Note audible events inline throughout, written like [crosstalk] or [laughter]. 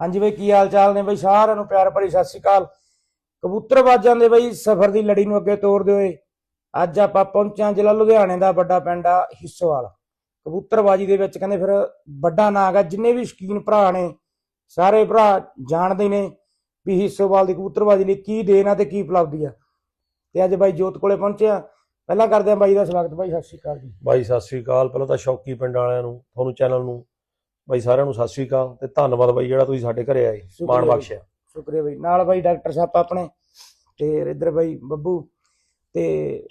ਹਾਂਜੀ ਬਈ, ਕੀ ਹਾਲ ਚਾਲ ਨੇ ਬਈ? ਸਾਰਿਆਂ ਨੂੰ ਪਿਆਰ ਭਰੀ ਸਤਿ ਸ਼੍ਰੀ ਅਕਾਲ। ਕਬੂਤਰਬਾਜ਼ਾਂ ਦੇ ਬਈ, ਸਫ਼ਰ ਦੀ ਲੜੀ ਨੂੰ ਅੱਗੇ ਤੋਰਦੇ ਹੋਏ ਅੱਜ ਆਪਾਂ ਪਹੁੰਚਾਂ ਜ਼ਿਲ੍ਹਾ ਲੁਧਿਆਣੇ ਦਾ ਵੱਡਾ ਪਿੰਡ ਆ ਹਿੱਸੋਵਾਲ। ਕਬੂਤਰਬਾਜੀ ਦੇ ਵਿੱਚ ਕਹਿੰਦੇ ਫਿਰ ਵੱਡਾ ਨਾਂ ਹੈਗਾ, ਜਿੰਨੇ ਵੀ ਸ਼ਕੀਨ ਭਰਾ ਨੇ, ਸਾਰੇ ਭਰਾ ਜਾਣਦੇ ਨੇ ਵੀ ਹਿੱਸੋਵਾਲ ਦੀ ਕਬੂਤਰਬਾਜੀ ਲਈ ਕੀ ਦੇਣ ਆ ਤੇ ਕੀ ਉਪਲਬਧੀ ਆ। ਤੇ ਅੱਜ ਬਾਈ ਜੋਤ ਕੋਲੇ ਪਹੁੰਚਿਆ ਪਹਿਲਾਂ ਕਰਦੇ ਆ ਬਾਈ ਦਾ ਸਵਾਗਤ। ਬਾਈ, ਸਤਿ ਸ਼੍ਰੀ ਅਕਾਲ ਜੀ। ਬਾਈ, ਸਤਿ ਸ੍ਰੀ ਅਕਾਲ। ਪਹਿਲਾਂ ਤਾਂ ਸ਼ੌਕੀ ਪਿੰਡ ਵਾਲਿਆਂ ਨੂੰ, ਤੁਹਾਨੂੰ ਚੈਨਲ ਨੂੰ ਬਾਈ ਸਾਰਿਆਂ ਨੂੰ ਸਤਿ ਸ੍ਰੀ ਅਕਾਲ ਤੇ ਧੰਨਵਾਦ ਬਾਈ ਜਿਹੜਾ ਤੁਸੀਂ ਸਾਡੇ ਘਰੇ ਆਏ ਮਾਣ ਬਾਈ। ਬਖਸ਼ਿਆ। ਸ਼ੁਕਰੀਆ ਬਾਈ। ਨਾਲ ਬਾਈ ਡਾਕਟਰ ਸਾਹਿਬ ਆਪਣੇ ਤੇ ਇੱਧਰ ਬਾਈ ਬੱਬੂ ਤੇ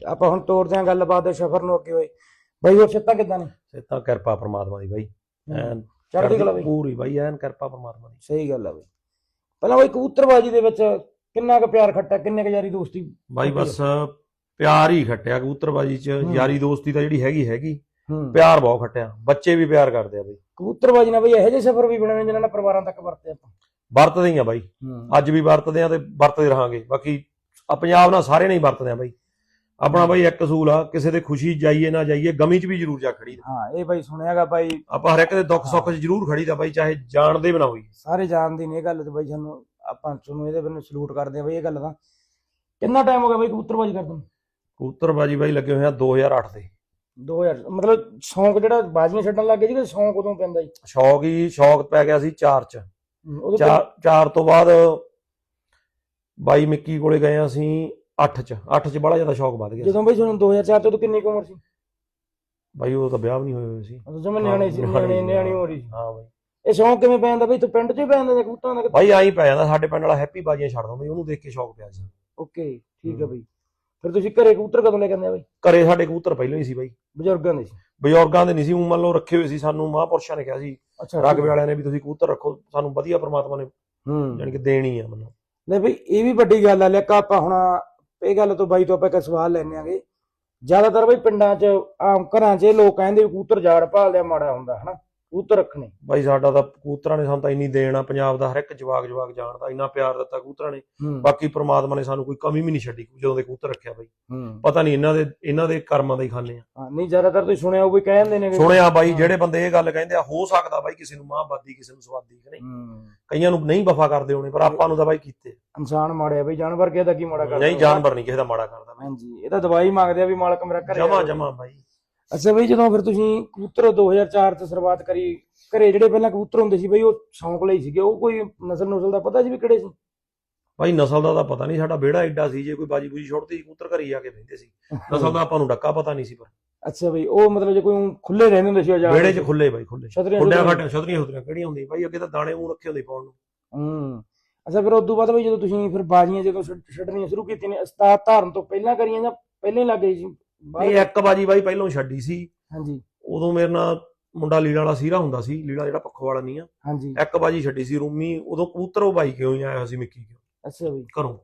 ਆਪਾਂ ਹੁਣ ਤੋਰਦੇ ਆਂ ਗੱਲਬਾਤ ਦੇ ਸਫ਼ਰ ਨੂੰ ਅੱਗੇ ਹੋਏ ਬਾਈ ਹੋਰ ਛੱਤਾਂ ਕਿੱਦਾਂ ਨੇ? ਤੇ ਤਾਂ ਕਿਰਪਾ ਪ੍ਰਮਾਤਮਾ ਦੀ ਬਾਈ। ਐਨ ਚੜ੍ਹਦੀ ਕਲਾ ਬਾਈ। ਪੂਰੀ ਬਾਈ ਐਨ ਕਿਰਪਾ ਪ੍ਰਮਾਤਮਾ ਦੀ। ਸਹੀ ਗੱਲ ਆ ਬਾਈ। ਪਹਿਲਾਂ ਬਾਈ ਕਬੂਤਰਬਾਜੀ ਦੇ ਵਿੱਚ ਕਿੰਨਾ ਕੁ ਪਿਆਰ ਖੱਟਾ ਕਿੰਨੇ ਕੁ ਯਾਰੀ ਦੋਸਤੀ ਬਾਈ ਬਸ ਪਿਆਰ ਹੀ ਖੱਟਿਆ ਕਬੂਤਰਬਾਜੀ ਚ। ਯਾਰੀ ਦੋਸਤੀ ਤਾਂ ਜਿਹੜੀ ਹੈਗੀ ਹੈਗੀ। ਪਿਆਰ ਬਹੁਤ ਖੱਟਿਆ। ਬੱਚੇ ਵੀ ਪਿਆਰ ਕਰਦੇ ਆ ਬਾਈ। ਕਬੂਤਰਬਾਜੀ ਨਾਲ ਬਾਈ ਇਹੋ ਜਿਹੇ ਸਫ਼ਰ ਵੀ ਬਣੇ ਹੋਏ ਜਿਨ੍ਹਾਂ ਨਾਲ ਪਰਿਵਾਰਾਂ ਤੱਕ ਵਰਤੇ ਆਪਾਂ। ਵਰਤਦੇ ਹੀ ਆ ਬਾਈ। ਅੱਜ ਵੀ ਵਰਤਦੇ ਆ ਤੇ ਵਰਤਦੇ ਰਹਾਂਗੇ। ਬਾਕੀ ਆ ਪੰਜਾਬ ਨਾਲ ਸਾਰੇ ਨਹੀਂ ਵਰਤਦੇ ਆ ਬਾਈ। ਆਪਣਾ ਬਾਈ ਇੱਕ ਅਸੂਲ ਆ ਕਿਸੇ ਦੇ ਖੁਸ਼ੀ ਜਾਈਏ ਨਾ ਜਾਈਏ ਗਮੀ ਚ ਵੀ ਜ਼ਰੂਰ ਜਾ ਖੜੀ। ਹਾਂ ਇਹ ਬਾਈ ਸੁਣਿਆਗਾ ਬਾਈ। ਆਪਾਂ ਹਰ ਇੱਕ ਦੇ ਦੁੱਖ ਸੁੱਖ 'ਚ ਜ਼ਰੂਰ ਖੜੀ ਦਾ ਬਾਈ ਚਾਹੇ ਜਾਣਦੇ ਵੀ ਨਾ ਹੋਈ। ਸਾਰੇ ਜਾਣਦੇ ਨੇ ਇਹ ਗੱਲ ਤੇ ਬਾਈ ਸਾਨੂੰ ਆਪਾਂ ਤੁਹਾਨੂੰ ਇਹਦੇ ਬੰਨੇ ਸਲੂਟ ਕਰਦੇ ਆ ਬਾਈ ਇਹ ਗੱਲ ਦਾ। ਕਿੰਨਾ ਟਾਈਮ ਹੋ ਗਿਆ ਬਾਈ ਕਬੂਤਰਬਾਜੀ ਕਰਦੇ ਨੂੰ? ਕਬੂਤਰਬਾਜੀ ਬਾਈ ਲੱਗੇ ਹੋਏ ਆ 2008 ਦੇ। 2000 ਮਤਲਬ ਸ਼ੌਂਕ ਜਿਹੜਾ ਬਾਜ਼ੀਆਂ ਛੱਡਣ ਲੱਗ ਗਏ ਜੀ ਕਿ ਸ਼ੌਂਕ ਉਦੋਂ ਪੈਂਦਾ ਜੀ? ਸ਼ੌਕ ਹੀ ਸ਼ੌਕ ਪੈ ਗਿਆ ਸੀ 4 ਚ। ਉਦੋਂ ਚਾਰ ਚਾਰ ਤੋਂ ਬਾਅਦ ਬਾਈ ਮਿੱਕੀ ਕੋਲੇ ਗਏ ਅਸੀਂ 8 ਚ। 8 ਚ ਬੜਾ ਜ਼ਿਆਦਾ ਸ਼ੌਕ ਵੱਧ ਗਿਆ ਜਦੋਂ ਬਈ ਤੁਹਾਨੂੰ 2004 ਚ ਉਦੋਂ ਕਿੰਨੀ ਕੁ ਉਮਰ ਸੀ? ਬਾਈ ਉਹ ਤਾਂ ਵਿਆਹ ਵੀ ਨਹੀਂ ਹੋਏ ਹੋਏ ਸੀ। ਉਦੋਂ ਜਮਨ ਨਿਆਣੇ ਸੀ ਨਿਆਣੇ ਨਿਆਣੇ ਹੋ ਰਹੀ ਸੀ। ਹਾਂ ਬਾਈ। ਇਹ ਸ਼ੌਂਕ ਕਿਵੇਂ ਪੈ ਜਾਂਦਾ ਬਈ? ਤੂੰ ਪਿੰਡ 'ਚ ਹੀ ਪੈ ਜਾਂਦਾ ਜਾਂ ਕਬੂਤਰਾਂ ਦਾ ਬਾਈ ਆਈ ਪੈ ਜਾਂਦਾ ਸਾਡੇ ਪਿੰਡ ਵਾਲਾ ਹੈਪੀ ਬਾਜੀਆਂ ਛੱਡ ਦੋ ਬਾਈ ਉਹਨੂੰ ਦੇਖ ਕੇ ਸ਼ੌਕ ਪਿਆ ਸੀ। ਓਕੇ ਠੀਕ ਹੈ। ਬਈ। ਫਿਰ ਤੁਸੀਂ ਘਰੇ ਕਬੂਤਰ ਕਦੋਂ ਲੈ ਕੇ ਆਉਂਦੇ ਆ ਬਈ? ਘਰੇ ਸਾਡੇ ਕਬੂਤਰ ਪਹਿਲਾਂ ਹੀ ਸੀ ਬਾਈ। ਬਜ਼ੁਰਗਾਂ ਦੇ ਸੀ? ਬਜ਼ੁਰਗਾਂ ਦੇ ਨਹੀਂ ਸੀ ਊਂ ਮੰਨ ਲਓ ਰੱਖੇ ਹੋਏ ਸੀ ਸਾਨੂੰ ਮਹਾਂਪੁਰਸ਼ਾਂ ਨੇ ਕਿਹਾ ਸੀ ਅੱਛਾ। ਰਗਵੇ ਵਾਲਿਆਂ ਨੇ ਵੀ ਤੁਸੀਂ ਕਬੂਤਰ ਰੱਖੋ ਸਾਨੂੰ ਵਧੀਆ ਪ੍ਰਮਾਤਮਾ ਨੇ ਹੂੰ। ਜਾਣੀ ਕਿ ਦੇਣੀ ਆ ਮੈਨੂੰ। ਲੈ ਬਈ ਇਹ ਵੀ ਵੱਡੀ ਗੱਲ ਆ ਲੈਕਾ ਆਪਾਂ ਹੁਣ ਇਹ ਗੱਲ ਤੋਂ ਬਾਈ ਤੋਂ ਆਪਾਂ ਇੱਕ ਸਵਾਲ ਲੈਣੇ ਆਗੇ। ਜ਼ਿਆਦਾਤਰ ਬਈ ਪਿੰਡਾਂ 'ਚ ਆਮ ਘਰਾਂ 'ਚ ਇਹ ਲੋਕ ਕਹਿੰਦੇ ਵੀ ਕਬੂਤਰ ਜਾੜ ਭਾਲਦੇ ਆ ਮਾੜਾ ਹੁੰਦਾ ਹਨਾ? ਕਬੂਤਰ ਰੱਖਣੇ। ਬਾਈ ਸਾਡਾ ਤਾਂ ਕਬੂਤਰਾਂ ਨੇ ਸਾਨੂੰ ਤਾਂ ਇੰਨੀ ਦੇਣ ਆ ਪੰਜਾਬ ਦਾ ਹਰ ਇੱਕ ਜਵਾਗ ਜਵਾਗ ਜਾਣਦਾ ਇੰਨਾ ਪਿਆਰ ਦਿੱਤਾ ਕਬੂਤਰਾਂ ਨੇ। ਬਾਕੀ ਪ੍ਰਮਾਤਮਾ ਨੇ ਸਾਨੂੰ ਕੋਈ ਕਮੀ ਵੀ ਨਹੀਂ ਛੱਡੀ ਜਦੋਂ ਦੇ ਕਬੂਤਰ ਰੱਖਿਆ ਬਾਈ। ਪਤਾ ਨਹੀਂ ਇਹਨਾਂ ਦੇ ਇਹਨਾਂ ਦੇ ਕਰਮਾਂ ਦਾ ਹੀ ਖਾਣੇ ਆ। ਨਹੀਂ ਜ਼ਿਆਦਾਤਰ ਤੁਸੀਂ ਸੁਣਿਆ ਉਹ ਵੀ ਕਹਿੰਦੇ ਨੇ ਸੁਣਿਆ ਬਾਈ। ਜਿਹੜੇ ਬੰਦੇ ਇਹ ਗੱਲ ਕਹਿੰਦੇ ਆ ਹੋ ਸਕਦਾ ਬਾਈ ਕਿਸੇ ਨੂੰ ਮਾਂਬਾਦੀ ਕਿਸੇ ਨੂੰ ਸਵਾਦੀ ਕਿ ਨਹੀਂ? ਕਈਆਂ ਨੂੰ ਨਹੀਂ ਵਫਾ ਕਰਦੇ ਹੋਣੇ ਪਰ ਆਪਾਂ ਨੂੰ ਤਾਂ ਬਾਈ ਕੀਤੇ ਇਨਸਾਨ ਮਾੜਿਆ ਬਈ ਜਾਨਵਰ ਕਿਹਦਾ ਕੀ ਮਾੜਾ ਕਰਦਾ। ਨਹੀਂ ਜਾਨਵਰ ਨਹੀਂ ਕਿਸੇ ਦਾ ਮਾੜਾ ਕਰਦਾ ਹਾਂਜੀ ਇਹ ਤਾਂ ਦਵਾਈ ਮੰਗਦੇ ਆ ਵੀ ਮਾਲਕ ਮੇਰਾ ਘਰੇ ਜਮਾ। ਜਮਾ ਬਾਈ। ਅੱਛਾ ਬਈ ਜਦੋਂ ਫਿਰ ਤੁਸੀਂ ਕਬੂਤਰ 2004 ਤੋਂ ਸ਼ੁਰੂਆਤ ਕਰੀ ਘਰੇ ਜਿਹੜੇ ਪਹਿਲਾਂ ਕਬੂਤਰ ਹੁੰਦੇ ਸੀ ਬਈ ਉਹ ਸ਼ੌਂਕ ਲਈ ਸੀਗੇ ਉਹ ਕੋਈ ਨਸਲ ਨੁਸਲ ਦਾ ਪਤਾ ਸੀ ਵੀ ਕਿਹੜੇ ਸੀ? ਬਾਈ ਨਸਲ ਦਾ ਤਾਂ ਪਤਾ ਨਹੀਂ ਸਾਡਾ ਵਿਹੜਾ ਐਡਾ ਸੀ ਜੇ ਕੋਈ ਬਾਜੀ ਬੂਜੀ ਛੁੱਟਦੀ ਕਬੂਤਰ ਘਰੀ ਆ ਕੇ ਬਹਿੰਦੇ ਸੀ। ਨਸਲ ਦਾ ਆਪਾਂ ਨੂੰ ਡੱਕਾ ਪਤਾ ਨਹੀਂ ਸੀ ਪਰ। ਅੱਛਾ ਬਈ ਉਹ ਮਤਲਬ ਜੇ ਕੋਈ ਖੁੱਲੇ ਰਹਿੰਦੇ ਹੁੰਦੇ ਸੀ ਉਹ ਵਿਹੜੇ 'ਚ ਖੁੱਲੇ ਬਾਈ ਖੁੱਲੇ ਛਤਰੀਆਂ ਖੁੱਡਿਆਂ ਛੁਤਰੀਆਂ। ਖਾਟਿਆਂ ਛਤਰੀਆਂ ਹੁਤਰੀਆਂ ਕਿਹੜੀਆਂ ਹੁੰਦੀਆਂ ਬਾਈ ਅੱਗੇ ਤਾਂ ਦਾਣੇ ਮੂੰਹ ਰੱਖੇ ਹੁੰਦੇ ਪਾਉਣ ਨੂੰ। ਹੂੰ ਅੱਛਾ ਫਿਰ ਉਦੋਂ ਬਾਅਦ ਬਈ ਜਦੋਂ ਤੁਸੀਂ ਫਿਰ ਬਾਜ਼ੀਆਂ ਜਦੋਂ ਛੱਡ- ਛੱਡਣੀਆਂ ਸ਼ੁਰੂ ਕੀਤੀਆਂ ਨੇ ਉਸਤਾਦ ਧਾਰਨ ਤੋਂ ਪਹਿਲਾਂ ਕਰੀਆਂ ਜਾਂ ਪਹਿਲਾਂ ਹੀ ਲੱਗ ਸੀ? ਨਹੀਂ ਇੱਕ ਬਾਜੀ ਬਾਈ ਪਹਿਲੋਂ ਛੱਡੀ ਸੀ। ਹਾਂਜੀ। ਉਦੋਂ ਮੇਰੇ ਨਾਲ ਮੁੰਡਾ ਲੀਲਾ ਵਾਲਾ ਸੀਰਾ ਹੁੰਦਾ ਸੀ। ਲੀਲਾ ਜਿਹੜਾ ਪੱਖੋ ਵਾਲਾ ਨਹੀਂ ਆ। ਹਾਂਜੀ। ਇੱਕ ਬਾਜੀ ਛੱਡੀ ਸੀ ਰੂਮੀ। ਉਦੋਂ ਕਬੂਤਰ ਉਹ ਬਾਈ ਕਿਉਂ ਆਇਆ ਹੋਇਆ ਸੀ ਮਿੱਕੀ ਕਿਉਂ? ਅੱਛਾ ਬਈ। ਘਰੋਂ।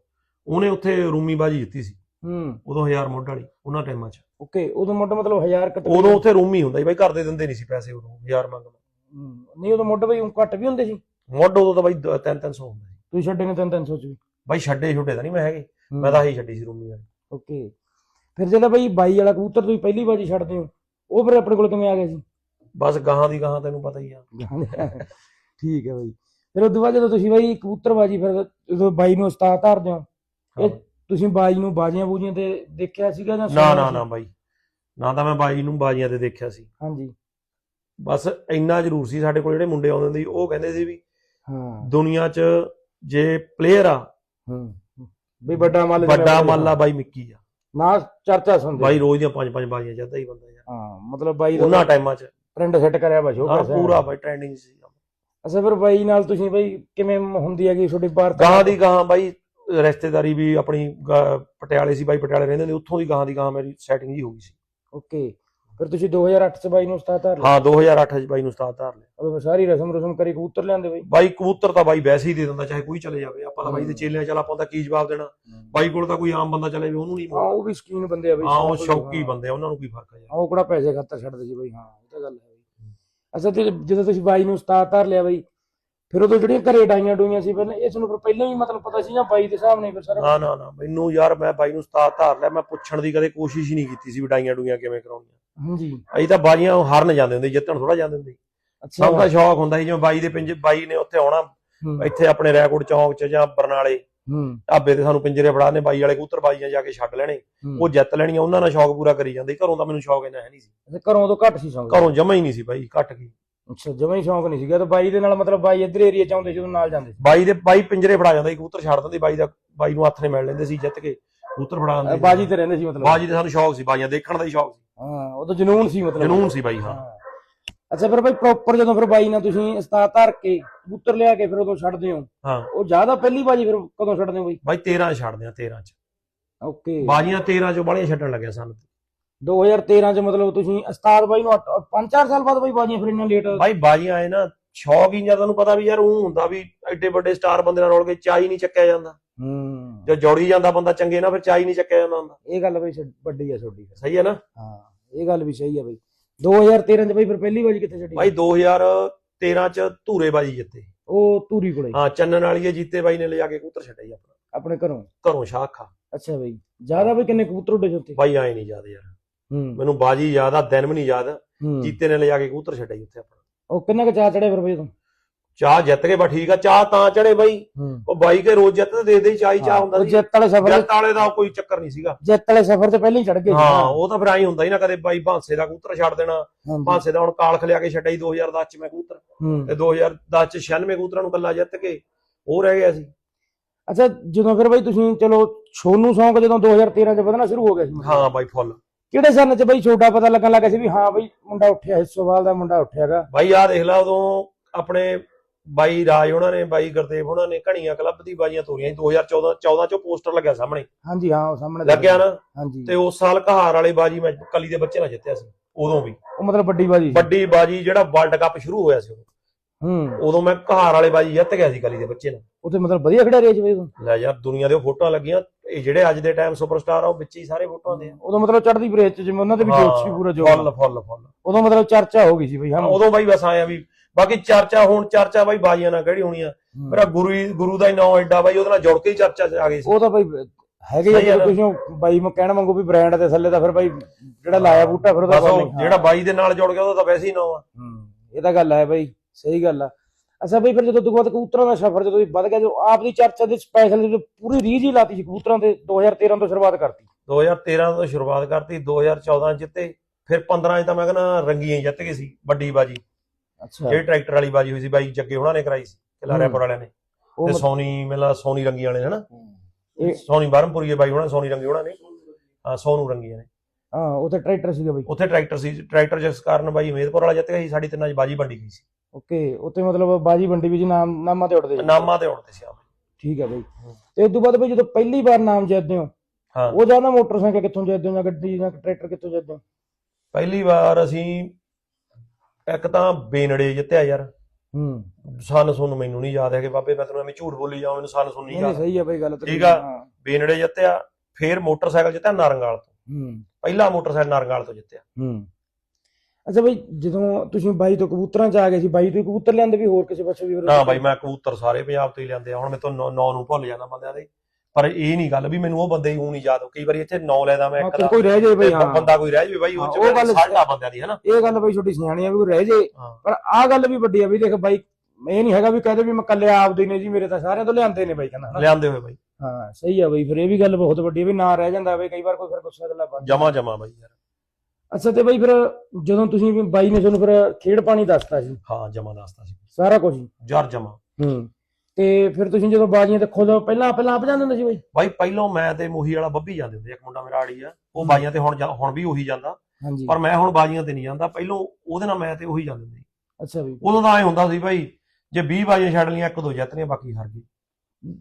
ਉਹਨੇ ਉੱਥੇ ਰੂਮੀ ਬਾਜੀ ਜਿੱਤੀ ਸੀ। ਹੂੰ। ਉਦੋਂ 1000 ਮੁੱਢ ਵਾਲੀ ਉਹਨਾਂ ਟਾਈਮਾਂ 'ਚ। ਓਕੇ ਉਦੋਂ ਮੋਟਾ ਮਤਲਬ 1000 ਕੱਟ ਉਦੋਂ ਉੱਥੇ ਰੂਮੀ ਹੁੰਦਾ ਸੀ ਬਾਈ ਘਰ ਦੇ ਦਿੰਦੇ ਨਹੀਂ ਸੀ ਪੈਸੇ ਉਦੋਂ 1000 ਮੰਗਣਾ ਹੂੰ, ਨਹੀਂ ਉਦੋਂ ਮੋਟਾ ਬਈ ਊਂ ਘੱਟ ਵੀ ਹੁੰਦੇ ਸੀ? ਮੁੱਢ ਉਦੋਂ ਤਾਂ ਬਾਈ 3-300 ਹੁੰਦਾ ਸੀ। ਤੁਸੀਂ ਛੱਡੇ ਨੇ 300 ਚ ਵੀ। ਬਾਈ ਛੱਡੇ ਛੁੱਡੇ ਤਾਂ ਨਹੀਂ ਮੈਂ ਹੈਗੇ। ਮੈਂ ਤਾਂ ਹੀ ਛੱਡੀ ਸੀ ਰੂਮੀ ਵਾਲੀ। ਓਕੇ। ਫਿਰ ਜਦੋਂ ਬਈ ਬਾਈ ਵਾਲਾ ਕਬੂਤਰ ਤੁਸੀਂ ਪਹਿਲੀ ਬਾਜੀ ਛੱਡਦੇ ਹੋ ਉਹ ਫਿਰ ਆਪਣੇ ਕੋਲ ਕਿਵੇਂ ਆ ਗਿਆ ਸੀ ਬਸ ਗਾਹਾਂ ਦੀ ਗਾਹਾਂ ਤੈਨੂੰ ਪਤਾ ਹੀ ਆ। [laughs] ਠੀਕ ਹੈ ਬਾਈ। ਫਿਰ ਉਸ ਤੋਂ ਬਾਅਦ ਜਦੋਂ ਤੁਸੀਂ ਬਾਈ ਕਬੂਤਰਬਾਜੀ ਫਿਰ ਜਦੋਂ ਬਾਈ ਨੂੰ ਉਸਤਾਦ ਧਾਰਦੇ ਹੋ ਇਹ ਤੁਸੀਂ ਬਾਈ ਨੂੰ ਬਾਜੀਆਂ ਬੂਜੀਆਂ ਤੇ ਦੇਖਿਆ ਸੀਗਾ ਜਾਂ ਨਾ ਨਾ? ਨਾ ਬਾਈ। ਨਾ ਤਾਂ ਮੈਂ ਬਾਈ ਨੂੰ ਬਾਜੀਆਂ ਤੇ ਦੇਖਿਆ ਸੀ। ਹਾਂਜੀ। ਬਸ ਇੰਨਾ ਜ਼ਰੂਰ ਸੀ ਸਾਡੇ ਕੋਲ ਜਿਹੜੇ ਮੁੰਡੇ ਆਉਂਦੇ ਸੀ ਉਹ ਕਹਿੰਦੇ ਸੀ ਵੀ ਹਾਂ। ਦੁਨੀਆ 'ਚ ਜੇ ਪਲੇਅਰ ਆ ਹੂੰ। ਵੀ ਵੱਡਾ ਮੱਲ ਵੱਡਾ ਮੱਲ ਬਾਈ ਮਿੱਕੀ ਆ। ਨਾ ਚਰਚਾ ਸੁਣਦੇ ਬਾਈ ਰੋਜ਼ ਦੀਆਂ ਪੰਜ ਪੰਜ ਬਾਜੀਆਂ ਜਿੱਤਦਾ ਹੀ ਬੰਦਾ ਯਾਰ। ਹਾਂ ਮਤਲਬ ਬਾਈ ਦਾ ਉਹਨਾਂ ਟਾਈਮਾਂ 'ਚ। ਟ੍ਰੈਂਡ ਸੈੱਟ ਕਰਿਆ ਬਸ ਉਹ ਹਾਂ ਹੈ। ਪੂਰਾ ਬਾਈ ਟ੍ਰੈਂਡਿੰਗ ਸੀ। ਅੱਛਾ ਫਿਰ ਬਾਈ ਨਾਲ ਤੁਸੀਂ ਬਾਈ ਕਿਵੇਂ ਹੁੰਦੀ ਹੈਗੀ ਤੁਹਾਡੀ ਵਾਰਤਾ? ਗਾਹਾਂ ਦੀ ਗਾਹਾਂ ਬਾਈ ਰਿਸ਼ਤੇਦਾਰੀ ਵੀ ਆਪਣੀ ਗਾ- ਪਟਿਆਲੇ ਸੀ ਬਾਈ ਪਟਿਆਲੇ ਰਹਿੰਦੇ ਨੇ ਉੱਥੋਂ ਦੀ ਗਾਹਾਂ ਦੀ ਗਾਹਾਂ ਮੇਰੀ ਸੈਟਿੰਗ ਜੀ ਹੋ ਗਈ ਸੀ। ਓਕੇ ਫਿਰ ਤੁਸੀਂ 2008 ਚ ਬਾਈ ਨੂੰ ਉਸਤਾਦ ਧਾਰ ਲਿਆ। ਹਾਂ 2008 ਚ ਬਾਈ ਨੂੰ ਉਸਤਾਦ ਧਾਰ ਲਿਆ। ਫਿਰ ਸਾਰੀ ਰਸਮ ਰਸਮ ਕਰੀ ਕਬੂਤਰ ਲਿਆਂਦੇ ਬਾਈ? ਬਾਈ ਕਬੂਤਰ ਤਾਂ ਬਾਈ ਵੈਸੇ ਹੀ ਦੇ ਦਿੰਦਾ ਚਾਹੇ ਕੋਈ ਚਲੇ ਜਾਵੇ। ਆਪਾਂ ਤਾਂ ਬਾਈ ਦੇ ਚੇਲਿਆਂ ਚੱਲ ਆਪਾਂ ਤਾਂ ਕੀ ਜਵਾਬ ਦੇਣਾ? ਬਾਈ ਕੋਲ ਤਾਂ ਕੋਈ ਆਮ ਬੰਦਾ ਚਲੇ ਜਾਵੇ ਉਹਨੂੰ ਨਹੀਂ ਹਾਂ ਉਹ ਵੀ ਸਕੀਨ ਬੰਦੇ ਆ ਬਾਈ ਹਾਂ ਉਹ ਸ਼ੌਕ। ਬੰਦੇ ਆ। ਉਹਨਾਂ ਨੂੰ ਕੀ ਫ਼ਰਕ ਆ ਯਾਰ। ਉਹ ਕਿਹੜਾ ਪੈਸੇ ਖਾਤਰ ਛੱਡਦੇ ਸੀ ਬਾਈ ਹਾਂ ਇਹ ਤਾਂ ਗੱਲ ਹੈ ਬਾਈ। ਅੱਛਾ ਤੇ ਜਦੋਂ ਤੁਸੀਂ ਬਾਈ ਨੂੰ ਉਸਤਾਦ ਧਾਰ ਲਿਆ ਬਾਈ ਫਿਰ ਉਦੋਂ ਜਿਹੜੀਆਂ ਘਰੇ ਡਾਈਆਂ ਡੂਈਆਂ ਸੀ ਪਹਿਲਾਂ ਇਸ ਨੂੰ ਫਿਰ ਪਹਿਲਾਂ ਹੀ ਮਤਲਬ ਪਤਾ ਸੀ ਜਾਂ ਬਾਈ ਦੇ ਹਿਸਾਬ ਨਾਲ ਹੀ ਫਿਰ ਸਾਰਾ ਨਾ ਨਾ ਨਾ ਮੈਨੂੰ ਯਾਰ ਮੈਂ ਬਾਈ ਨੂੰ ਉਸਤਾਦ ਧਾਰ ਲਿਆ ਮੈਂ ਪੁੱਛਣ ਦੀ ਕਦੇ ਕੋਸ਼ਿਸ਼ ਹੀ ਨਹੀਂ ਕੀਤੀ ਸੀ ਵੀ ਡਾਈਆਂ ਡੂਈਆਂ ਕਿਵੇਂ ਕਰਾਉਣੀਆਂ। ਹਾਂਜੀ। ਅਸੀਂ ਤਾਂ ਬਾਜੀਆਂ ਹਾਰਨ ਜਾਂਦੇ ਹੁੰਦੇ ਜਿੱਤਣ ਥੋੜਾ ਜਾਂਦੇ ਹੁੰਦੇ। ਸਭ ਦਾ ਸ਼ੌਕ ਹੁੰਦਾ ਸੀ ਜਿਵੇਂ ਬਾਈ ਦੇ ਪਿੰਜ ਬਾਈ ਨੇ ਉੱਥੇ ਆਉਣਾ ਇੱਥੇ ਆਪਣੇ ਰੈਕੋਰਡ ਚੌਂਕ 'ਚ ਜਾਂ ਬਰਨਾਲੇ। ਹੂੰ। ਢਾਬੇ ਤੇ ਸਾਨੂੰ ਪਿੰਜਰੇ ਫੜਾ ਨੇ ਬਾਈ ਵਾਲੇ ਕਬੂਤਰ ਬਾਜੀਆਂ ਜਾ ਕੇ ਛੱਡ ਲੈਣੇ। ਉਹ ਜਿੱਤ ਲੈਣੀਆਂ ਉਹਨਾਂ ਨਾਲ ਸ਼ੌਕ ਪੂਰਾ ਕਰੀ ਜਾਂਦੇ। ਘਰੋਂ ਤਾਂ ਮੈਨੂੰ ਸ਼ੌਕ ਇੰਨਾ ਹੈ ਨਹੀਂ ਸੀ। ਘਰੋਂ ਤੋਂ ਘੱਟ ਸੀ ਸ਼ੌਂਕ? ਘਰੋਂ ਜਮਾ ਹੀ ਨਹੀਂ ਸੀ ਬਾਈ ਘੱਟ ਗਈ। ਅੱਛਾ ਜਮਾਂ ਹੀ ਸ਼ੌਂਕ ਨਹੀਂ ਸੀਗਾ ਤਾਂ ਬਾਈ ਦੇ ਨਾਲ ਮਤਲਬ ਬਾਈ ਇੱਧਰ ਏਰੀਆ ਚ ਆਉਂਦੇ ਸੀ ਉਹਦੇ ਨਾਲ ਜਾਂਦੇ ਸੀ। ਬਾਈ ਦੇ ਬਾਈ ਪਿੰਜਰੇ ਫੜਾ ਜਾਂਦਾ ਸੀ ਕਬੂਤਰ ਛੱਡ ਦਿੰਦੇ ਬਾਈ ਦਾ ਬਾਈ ਨੂੰ ਹੱਥ ਨੇ ਮਿਲ ਲੈਂਦੇ ਸੀ ਜਿੱਤ ਕੇ ਕਬੂਤਰ ਫੜਾ ਦਿੰਦੇ ਸੀ। ਬਾਜੀ ਤੇ ਰਹਿੰਦੇ ਸੀ ਮਤਲਬ। ਬਾਜੀ ਤੇ ਸਾਨੂੰ ਸ਼ੌਕ ਸੀ ਬਾਜੀਆਂ ਦੇਖਣ ਦਾ ਹੀ ਸ਼ੌਕ ਸੀ। ਹਾਂ ਉਹ ਤਾਂ ਜਨੂਨ ਸੀ ਮਤਲਬ। ਜਨੂਨ ਸੀ ਬਾਈ ਹਾਂ। ਅੱਛਾ ਫਿਰ ਬਾਈ ਪ੍ਰੋਪਰ ਜਦੋਂ ਫਿਰ ਬਾਈ ਨਾਲ ਤੁਸੀਂ ਉਸਤਾਦ ਧਰ ਕੇ ਕਬੂਤਰ ਲਿਆ ਕੇ ਫਿਰ ਉਦੋਂ ਛੱਡਦੇ ਹੋ? ਹਾਂ। ਉਹ ਜ਼ਿਆਦਾ ਪਹਿਲੀ ਬਾਜੀ ਫਿਰ ਕਦੋਂ ਛੱਡਦੇ ਹੋ ਬਾਈ? ਬਾਈ 13 ਛੱਡਦੇ ਆ 13 ਚ। ਓਕੇ। ਬਾਜੀਆਂ 13 ਚੋਂ ਬਾਲੀਆਂ ਛੱਡਣ ਲੱਗਿਆ ਸਾਨੂੰ। 2013 ਚ ਮਤਲਬ ਤੁਸੀਂ ਉਸਤਾਦ ਬਾਈ ਨੂੰ 5-4 ਸਾਲ ਬਾਅਦ ਬਾਈ ਬਾਜੀਆਂ ਫਿਰ ਇੰਨਾ ਲੇਟ ਬਾਈ ਬਾਜੀਆਂ ਆਏ ਨਾ ਸ਼ੌਕ ਹੀ ਜਾਂ ਤੁਹਾਨੂੰ ਪਤਾ ਵੀ ਯਾਰ ਉਹ ਹੁੰਦਾ ਵੀ ਐਡੇ ਵੱਡੇ ਸਟਾਰ ਬੰਦੇ ਨਾਲ ਰੋਲ ਕੇ ਚਾਈ ਨਹੀਂ ਚੱਕਿਆ ਜਾਂਦਾ। ਹੂੰ। ਜੇ ਜੋੜੀ ਜਾਂਦਾ ਬੰਦਾ ਚੰਗੇ ਨਾ ਫਿਰ ਚਾਈ ਨਹੀਂ ਚੱਕਿਆ ਜਾਂਦਾ ਹੁੰਦਾ। ਇਹ ਗੱਲ ਬਈ ਵੱਡੀ ਆ ਛੋਟੀ ਸਹੀ ਹੈ ਨਾ? ਹਾਂ ਇਹ ਗੱਲ ਵੀ ਸਹੀ ਆ ਬਈ। 2013 ਚ ਬਈ ਫਿਰ ਪਹਿਲੀ ਬਾਜੀ ਕਿੱਥੇ ਛੱਡੀ ਬਾਈ 2013 ਚ ਧੂਰੇ ਬਾਜੀ ਜਿੱਤੇ। ਉਹ ਧੂਰੀ ਕੋਲੇ। ਹਾਂ ਚੰਨਨ ਵਾਲੀਏ ਜੀਤੇ ਬਾਈ ਨੇ ਲਿਜਾ ਕੇ ਕਬੂਤਰ ਛੱਡਿਆ ਆਪਣਾ। ਆਪਣੇ ਘਰੋਂ? ਘਰੋਂ ਸ਼ਾਖਾ ਅੱਛਾ ਬਈ। ਜ਼ਿਆਦਾ ਬਈ ਕਿੰਨੇ ਕਬੂਤਰ ਉੱਡੇ ਉੱਥੇ? ਬਾਈ ਆਏ ਨਹੀਂ ਯਾਦ ਯਾਰ। ਮੈਨੂੰ ਬਾਜੀ ਯਾਦ ਆ ਦਿਨ ਵੀ ਨਹੀਂ ਯਾਦ। ਜੀਤੇ ਨੇ ਲਿਜਾ ਕੇ ਕਬੂਤਰ ਛੱਡਿਆ ਜੀ ਉੱਥੇ ਆਪਣਾ। ਉਹ ਕਿੰਨਾ ਕੁ ਚਾਹ ਚੜਿਆ ਫਿਰ ਬਈ ਤੂੰ ਚਾਹ ਜਿੱਤ ਕੇ ਬਾ ਠੀਕ ਆ ਚਾਹ ਤਾਂ ਚੜੇ ਬਾਈ। ਉਹ ਬਾਈ ਕੇ ਰੋਜ਼ ਜਿੱਤ ਦੇ ਦੇ ਚਾਹ ਹੀ ਚਾਹ ਹੁੰਦਾ ਸੀ। ਜਿੱਤ ਵਾਲੇ ਸਫ਼ਰ ਜਿੱਤ ਵਾਲੇ ਦਾ ਕੋਈ ਚੱਕਰ ਨਹੀਂ ਸੀਗਾ। ਜਿੱਤ ਵਾਲੇ ਸਫ਼ਰ ਤੇ ਪਹਿਲਾਂ ਹੀ ਚੜ ਗਏ ਹਾਂ। ਉਹ ਤਾਂ ਫਿਰ ਆਈ ਹੁੰਦਾ ਹੀ ਨਾ ਕਦੇ ਬਾਈ ਭਾਂਸੇ ਦਾ ਕਬੂਤਰ ਛੱਡ ਦੇਣਾ। ਭਾਂਸੇ ਦਾ ਹੁਣ ਕਾਲਖ ਲਿਆ ਕੇ ਛੱਡਿਆ ਸੀ 2010 ਚ ਮੈਂ ਕਬੂਤਰ। ਤੇ 2010 ਚ 96 ਕਬੂਤਰਾਂ ਨੂੰ ਕੱਲਾ ਜਿੱਤ ਕੇ ਉਹ ਰਹਿ ਗਿਆ ਸੀ। ਅੱਛਾ ਜਦੋਂ ਫਿਰ ਬਈ ਤੁਸੀਂ ਚਲੋ ਛੋਨੂ ਸੌਂਕ ਜਦੋਂ 2013 ਚ ਵਧਣਾ ਸ਼ੁਰੂ ਹੋ ਗਿਆ ਸੀ। ਹਾਂ ਬਾਈ ਫੁੱਲ। ਕਿਹੜੇ ਸਨ ਚ ਬਈ ਛੋਟਾ ਪਤਾ ਲੱਗਣ ਲੱਗਾ ਸੀ ਵੀ ਹਾਂ ਬਈ ਮੁੰਡਾ ਉੱਠਿਆ ਹਿੱਸੋਵਾਲ ਦਾ ਮੁੰਡਾ ਉੱਠਿਆਗਾ ਬਾਈ ਆ ਦੇਖ ਲਾ ਉਦੋਂ ਆਪਣੇ ਬਾਈ ਰਾਜ ਉਹਨਾਂ ਨੇ ਬਾਈ ਗੁਰਦੇਵ ਉਹਨਾਂ ਨੇ ਘਣੀਆਂ ਕਲੱਬ ਦੀ ਬਾਜੀਆਂ ਤੋਰੀਆਂ ਸੀ। 2014 14 ਚੋਂ ਪੋਸਟਰ ਲੱਗਿਆ ਸਾਹਮਣੇ। ਹਾਂਜੀ ਹਾਂ ਉਹ ਸਾਹਮਣੇ ਲੱਗਿਆ ਨਾ? ਹਾਂਜੀ। ਤੇ ਉਸ ਸਾਲ ਕਹਾਰ ਵਾਲੀ ਬਾਜੀ ਮੈਂ ਕਲੀ ਦੇ ਬੱਚੇ ਨਾਲ ਜਿੱਤਿਆ ਸੀ ਉਦੋਂ ਵੀ। ਉਹ ਮਤਲਬ ਵੱਡੀ ਬਾਜੀ ਵੱਡੀ ਬਾਜੀ ਜਿਹੜਾ ਵਰਲਡ ਕੱਪ ਸ਼ੁਰੂ ਹੋਇਆ ਸੀ ਉਦੋਂ। ਹੂੰ। ਉਦੋਂ ਮੈਂ ਕਹਾਰ ਵਾਲੇ ਬਾਜੀ ਜਿੱਤ ਗਿਆ ਸੀ ਕਲੀ ਦੇ ਬੱਚੇ ਨਾਲ। ਉੱਥੇ ਮਤਲਬ ਵਧੀਆ ਖੜਾ ਰੇਜ ਬਈ ਲੈ ਯਾਰ ਦੁਨੀਆ ਦੇ ਉਹ ਫੋਟੋਆਂ ਲੱਗੀਆਂ। ਇਹ ਜਿਹੜੇ ਅੱਜ ਦੇ ਟਾਈਮ ਸੁਪਰਸਟਾਰ ਆ ਉਹ ਵਿੱਚ ਹੀ ਸਾਰੇ ਫੋਟੋਆਂ ਦੇ ਆ। ਉਦੋਂ ਮਤਲਬ ਚੜਦੀ ਬ੍ਰੇਚ ਚ ਜਿਵੇਂ ਉਹਨਾਂ ਦੇ ਵੀ ਜੋਸ਼ ਸੀ ਪੂਰਾ ਜੋਸ਼ ਫੁੱਲ ਫੁੱਲ ਫੁੱਲ। ਉਦੋਂ ਮਤਲਬ ਚਰਚਾ ਹੋ ਗਈ ਸੀ ਬਈ ਹਾਂ ਉਦੋਂ ਬਾਈ ਬਸ ਆਇਆ ਵੀ ਬਾਕੀ ਚਰਚਾ ਹੁਣ ਚਰਚਾ ਬਾਈ ਬਾਜੀਆਂ ਨਾਲ ਕਿਹੜੀ ਹੋਣੀ ਆ। ਮੇਰਾ ਗੁਰੂ ਗੁਰੂ ਦਾ ਹੀ ਨਾਮ ਐਡਾ ਬਾਈ ਉਹਦੇ ਨਾਲ ਜੁੜ ਕੇ ਹੀ ਚਰਚਾ ਚ ਆ ਗਈ ਸੀ। ਉਹ ਤਾਂ ਬਈ ਹੈਗੇ ਨਾ। ਤੁਸੀਂ ਬਾਈ ਮੈਂ ਕਹਿਣ ਵਾਂਗੂ ਵੀ ਬ੍ਰਾਂਡ ਦੇ ਥੱਲੇ ਤਾਂ ਫਿਰ ਬਾਈ ਜਿਹੜਾ ਲਾਇਆ ਬੂਟਾ ਫਿਰ ਉਹਦਾ ਜਿਹੜਾ ਬਾਈ ਦੇ ਨਾਲ ਜੁੜ ਗਿਆ ਉਹਦਾ ਤਾਂ ਵੈਸੇ ਹੀ ਨਾਮ ਆ। ਹੂੰ ਇਹ ਤਾਂ ਗੱਲ ਹੈ ਬਈ। ਸਹੀ ਗੱਲ ਆ। ਅੱਛਾ ਬਈ ਫਿਰ ਜਦੋਂ ਤੋਂ ਬਾਅਦ ਕਬੂਤਰਾਂ ਦਾ ਸਫ਼ਰ ਜਦੋਂ ਵੱਧ ਗਿਆ ਜੋ ਆਪ ਦੀ ਚਰਚਾ ਦੇ ਸਪੈਸ਼ਲ ਜਦੋਂ ਪੂਰੀ ਰੀਝ ਹੀ ਲਾਤੀ ਸੀ ਕਬੂਤਰਾਂ ਤੇ 2013 ਤੋਂ ਸ਼ੁਰੂਆਤ ਕਰਤੀ। 2013 ਤੋਂ ਸ਼ੁਰੂਆਤ ਕਰਤੀ 2014 ਜਿੱਤੇ ਫਿਰ 15 ਚ ਤਾਂ ਮੈਂ ਕਹਿੰਦਾ ਰੰਗੀਆਂ ਹੀ ਜਿੱਤ ਗਏ ਸੀ ਵੱਡੀ ਬਾਜੀ। ਅੱਛਾ। ਜਿਹੜੀ ਟਰੈਕਟਰ ਵਾਲੀ ਬਾਜੀ ਹੋਈ ਸੀ ਬਾਈ ਜੱਗੇ ਉਹਨਾਂ ਨੇ ਕਰਾਈ ਸੀ ਕਿਲਾ ਹੂੰ। ਰੈਪਰ ਵਾਲਿਆਂ ਨੇ। ਤੇ ਸੋਨੀ ਮੇਲਾ ਸੋਨੀ ਰੰਗੀ ਵਾਲੇ ਨੇ ਹਨਾ? ਇਹ- ਸੋਨੀ ਬਰਮਪੁਰੀਏ ਬਾਈ ਉਹਨਾਂ ਸੋਨੀ ਰੰਗੀ ਉਹਨਾਂ ਨੇ। ਹਾਂ ਸੋਨੂ ਰੰਗੀਆਂ ਨੇ। ਹਾਂ ਉੱਥੇ ਟਰੈਕਟਰ ਸੀਗਾ ਬਈ। ਉੱਥੇ ਟਰੈਕਟਰ ਸੀ ਟਰੈਕਟਰ ਜਿਸ ਕਾਰਨ ਬਾਈ ਮੇਦਪੁਰ ਵਾਲਾ ਜਿੱਤ ਗਿਆ ਸੀ ਸਾਡੀ ਤਿੰਨਾਂ ਚ ਬਾਜੀ ਵੰਡੀ ਗਈ ਸੀ। ਓਕੇ ਉੱਥੇ ਮਤਲਬ ਬਾਜੀ ਮੰਡੀ ਵਿੱਚ ਨਾਮ ਨਾਮਾਂ ਤੇ ਉੱਠਦੇ ਸੀ ਨਾਮਾਂ ਤੇ ਉੜਦੇ ਸੀ ਆ ਠੀਕ ਹੈ ਬਈ। ਤੇ ਉਸ ਤੋਂ ਬਾਅਦ ਬਈ ਜਦੋਂ ਪਹਿਲੀ ਵਾਰ ਨਾਮ ਜਿੱਤਦੇ ਹੋ ਹਾਂ। ਉਹ ਜਾਂਦਾ ਮੋਟਰਸਾਈਕਲ ਕਿੱਥੋਂ ਜਿੱਤਦੇ ਹੋ ਜਾਂ ਗੱਡੀ ਜਾਂ ਟਰੈਕਟਰ ਕਿੱਥੋਂ ਜਿੱਤਦੇ ਹੋ? ਪਹਿਲੀ ਵਾਰ ਅਸੀਂ ਇੱਕ ਤਾਂ ਬੇਨੜੇ ਜਿੱਤਿਆ ਯਾਰ। ਹੂੰ। ਸਨ ਸੁਣ ਮੈਨੂੰ ਨਹੀਂ ਯਾਦ ਹੈ ਕਿ ਬਾਬੇ ਮੈਂ ਤੈਨੂੰ ਐਵੇਂ ਝੂਠ ਬੋਲੀ ਜਾਵਾਂ ਮੈਨੂੰ ਸਨ ਸੁਣ ਨਹੀਂ ਨਹੀਂ ਨਹੀਂ, ਯਾਦ। ਸਹੀ ਹੈ ਬਈ ਗੱਲ ਤੇਰੀ। ਠੀਕ ਆ। ਹਾਂ। ਬੇਨੜੇ ਜਿੱਤਿਆ ਫਿਰ ਮੋਟਰਸਾਈਕਲ ਜਿੱਤਿਆ ਨਾਰੰਗਾਲ ਤੋਂ। ਹੂੰ। ਪਹਿਲਾ ਮੋਟਰਸਾਈਕਲ ਨਾਰੰਗਾਲ ਤੋਂ ਜਿੱਤਿਆ। ਹੂੰ। ਅੱਛਾ ਬਈ ਜਦੋਂ ਤੁਸੀਂ ਬਾਈ ਤੋਂ ਕਬੂਤਰਾਂ ਚ ਆ ਗਏ ਸੀ ਬਾਈ ਤੋਂ ਹੀ ਕਬੂਤਰ ਲਿਆਂਦੇ ਵੀ ਹੋਰ ਕਿਸੇ ਪਾਸੇ ਵੀ ਫਿਰ- ਨਾ ਬਾਈ ਮੈਂ ਕਬੂਤਰ ਸਾਰੇ ਪੰਜਾਬ ਤੋਂ ਹੀ ਲਿਆਂਦੇ ਆ। ਹੁਣ ਮੈਂ ਤੋਂ ਨੌ ਨੂੰ ਭੁੱਲ ਜਾਣਾ ਬੰਦਿਆਂ ਦੇ। ਪਰ ਇਹ ਨਹੀਂ ਗੱਲ ਵੀ ਮੈਨੂੰ ਉਹ ਬੰਦੇ ਹੀ ਨਹੀਂ ਯਾਦ ਕਈ ਵਾਰੀ ਇੱਥੇ ਨੌ ਲੈਦਾ ਮੈਂ ਇੱਕ ਕੋਈ- ਦਾ ਕੋਈ ਰਹਿ ਜਾਏ ਬਈ ਤੇ ਹਾਂ। ਬੰਦਾ ਕੋਈ ਰਹਿ ਜਾਵੇ ਬਾਈ ਹਾਂ, ਉਹ ਚ ਉਹ ਗੱਲ- ਸਾਡਾ ਬੰਦਿਆਂ ਦੀ ਹੈ ਨਾ ਇਹ ਗੱਲ ਬਈ ਛੋਟੀ ਸਿਆਣੀ ਆ ਵੀ ਰਹਿ ਜੇ ਹਾਂ। ਪਰ ਆਹ ਗੱਲ ਵੀ ਵੱਡੀ ਆ ਵੀ ਦੇਖ ਬਾਈ ਇਹ ਨਹੀਂ ਹੈਗਾ ਵੀ ਕਹਦੇ ਵੀ ਮੈਂ ਕੱਲੇ ਆਪਦੇ ਨੇ ਜੀ ਮੇਰੇ ਤਾਂ ਸਾਰਿਆਂ ਤੋਂ ਲਿਆਂਦੇ ਨੇ ਬਾਈ ਕਹਿੰਦਾ ਹਨਾ। ਲਿਆਂਦੇ ਹੋਏ ਬਾਈ। ਹਾਂ ਸਹੀ ਆ ਬਈ ਫਿਰ ਇਹ ਵੀ ਗੱਲ ਬਹੁਤ ਵੱਡੀ ਆ ਵੀ ਨਾ ਰਹਿ ਜਾਂਦਾ ਬਈ ਕਈ ਵਾਰ ਕੋਈ ਫਿਰ ਗੁੱਸਾ ਗੱਲਾਂ ਬਣ ਜਮਾ ਜਮਾ ਬਾਈ ਯਾਰ। ਅੱਛਾ ਤੇ ਬਈ ਫਿਰ ਜਦੋਂ ਤੁਸੀਂ ਬਾਈ ਨੇ ਤੁਹਾਨੂੰ ਫਿਰ ਖੇਡ ਪਾਣੀ ਦੱਸਤਾ ਸੀ? ਹਾਂ ਜਮਾ ਦੱਸਦਾ ਸੀ। ਸਾਰਾ ਕੁਝ ਜਰ ਜਮਾ। ਹੂੰ। ਤੇ ਫਿਰ ਤੁਸੀਂ ਜਦੋਂ ਬਾਜੀਆਂ ਤੇ ਖੁਦ ਪਹਿਲਾਂ ਪਹਿਲਾਂ ਆਪ ਜਾਂਦੇ ਹੁੰਦੇ ਸੀ ਬਈ? ਬਾਈ ਪਹਿਲੋਂ ਮੈਂ ਤੇ ਮੋਹੀ ਵਾਲਾ ਬੱਬੀ ਜਾਂਦੇ ਹੁੰਦੇ ਇੱਕ ਮੁੰਡਾ ਮੇਰਾ ਆੜੀ ਆ। ਉਹ ਬਾਜੀਆਂ ਤੇ ਹੁਣ ਹੁਣ ਵੀ ਉਹੀ ਜਾਂਦਾ। ਹਾਂਜੀ। ਪਰ ਮੈਂ ਹੁਣ ਬਾਜੀਆਂ ਤੇ ਨਹੀਂ ਜਾਂਦਾ। ਪਹਿਲੋਂ ਉਹਦੇ ਨਾਲ ਮੈਂ ਤੇ ਉਹੀ ਜਾਂਦੇ ਹੁੰਦੇ। ਅੱਛਾ ਬਈ। ਉਦੋਂ ਤਾਂ ਐ ਹੁੰਦਾ ਸੀ ਬਾਈ ਜੇ 20 ਬਾਜੀਆਂ ਛੱਡ ਲੀਆਂ ਇੱਕ ਦੋ ਜਿੱਤਣੀਆਂ ਬਾਕੀ ਹਾਰ ਗਏ।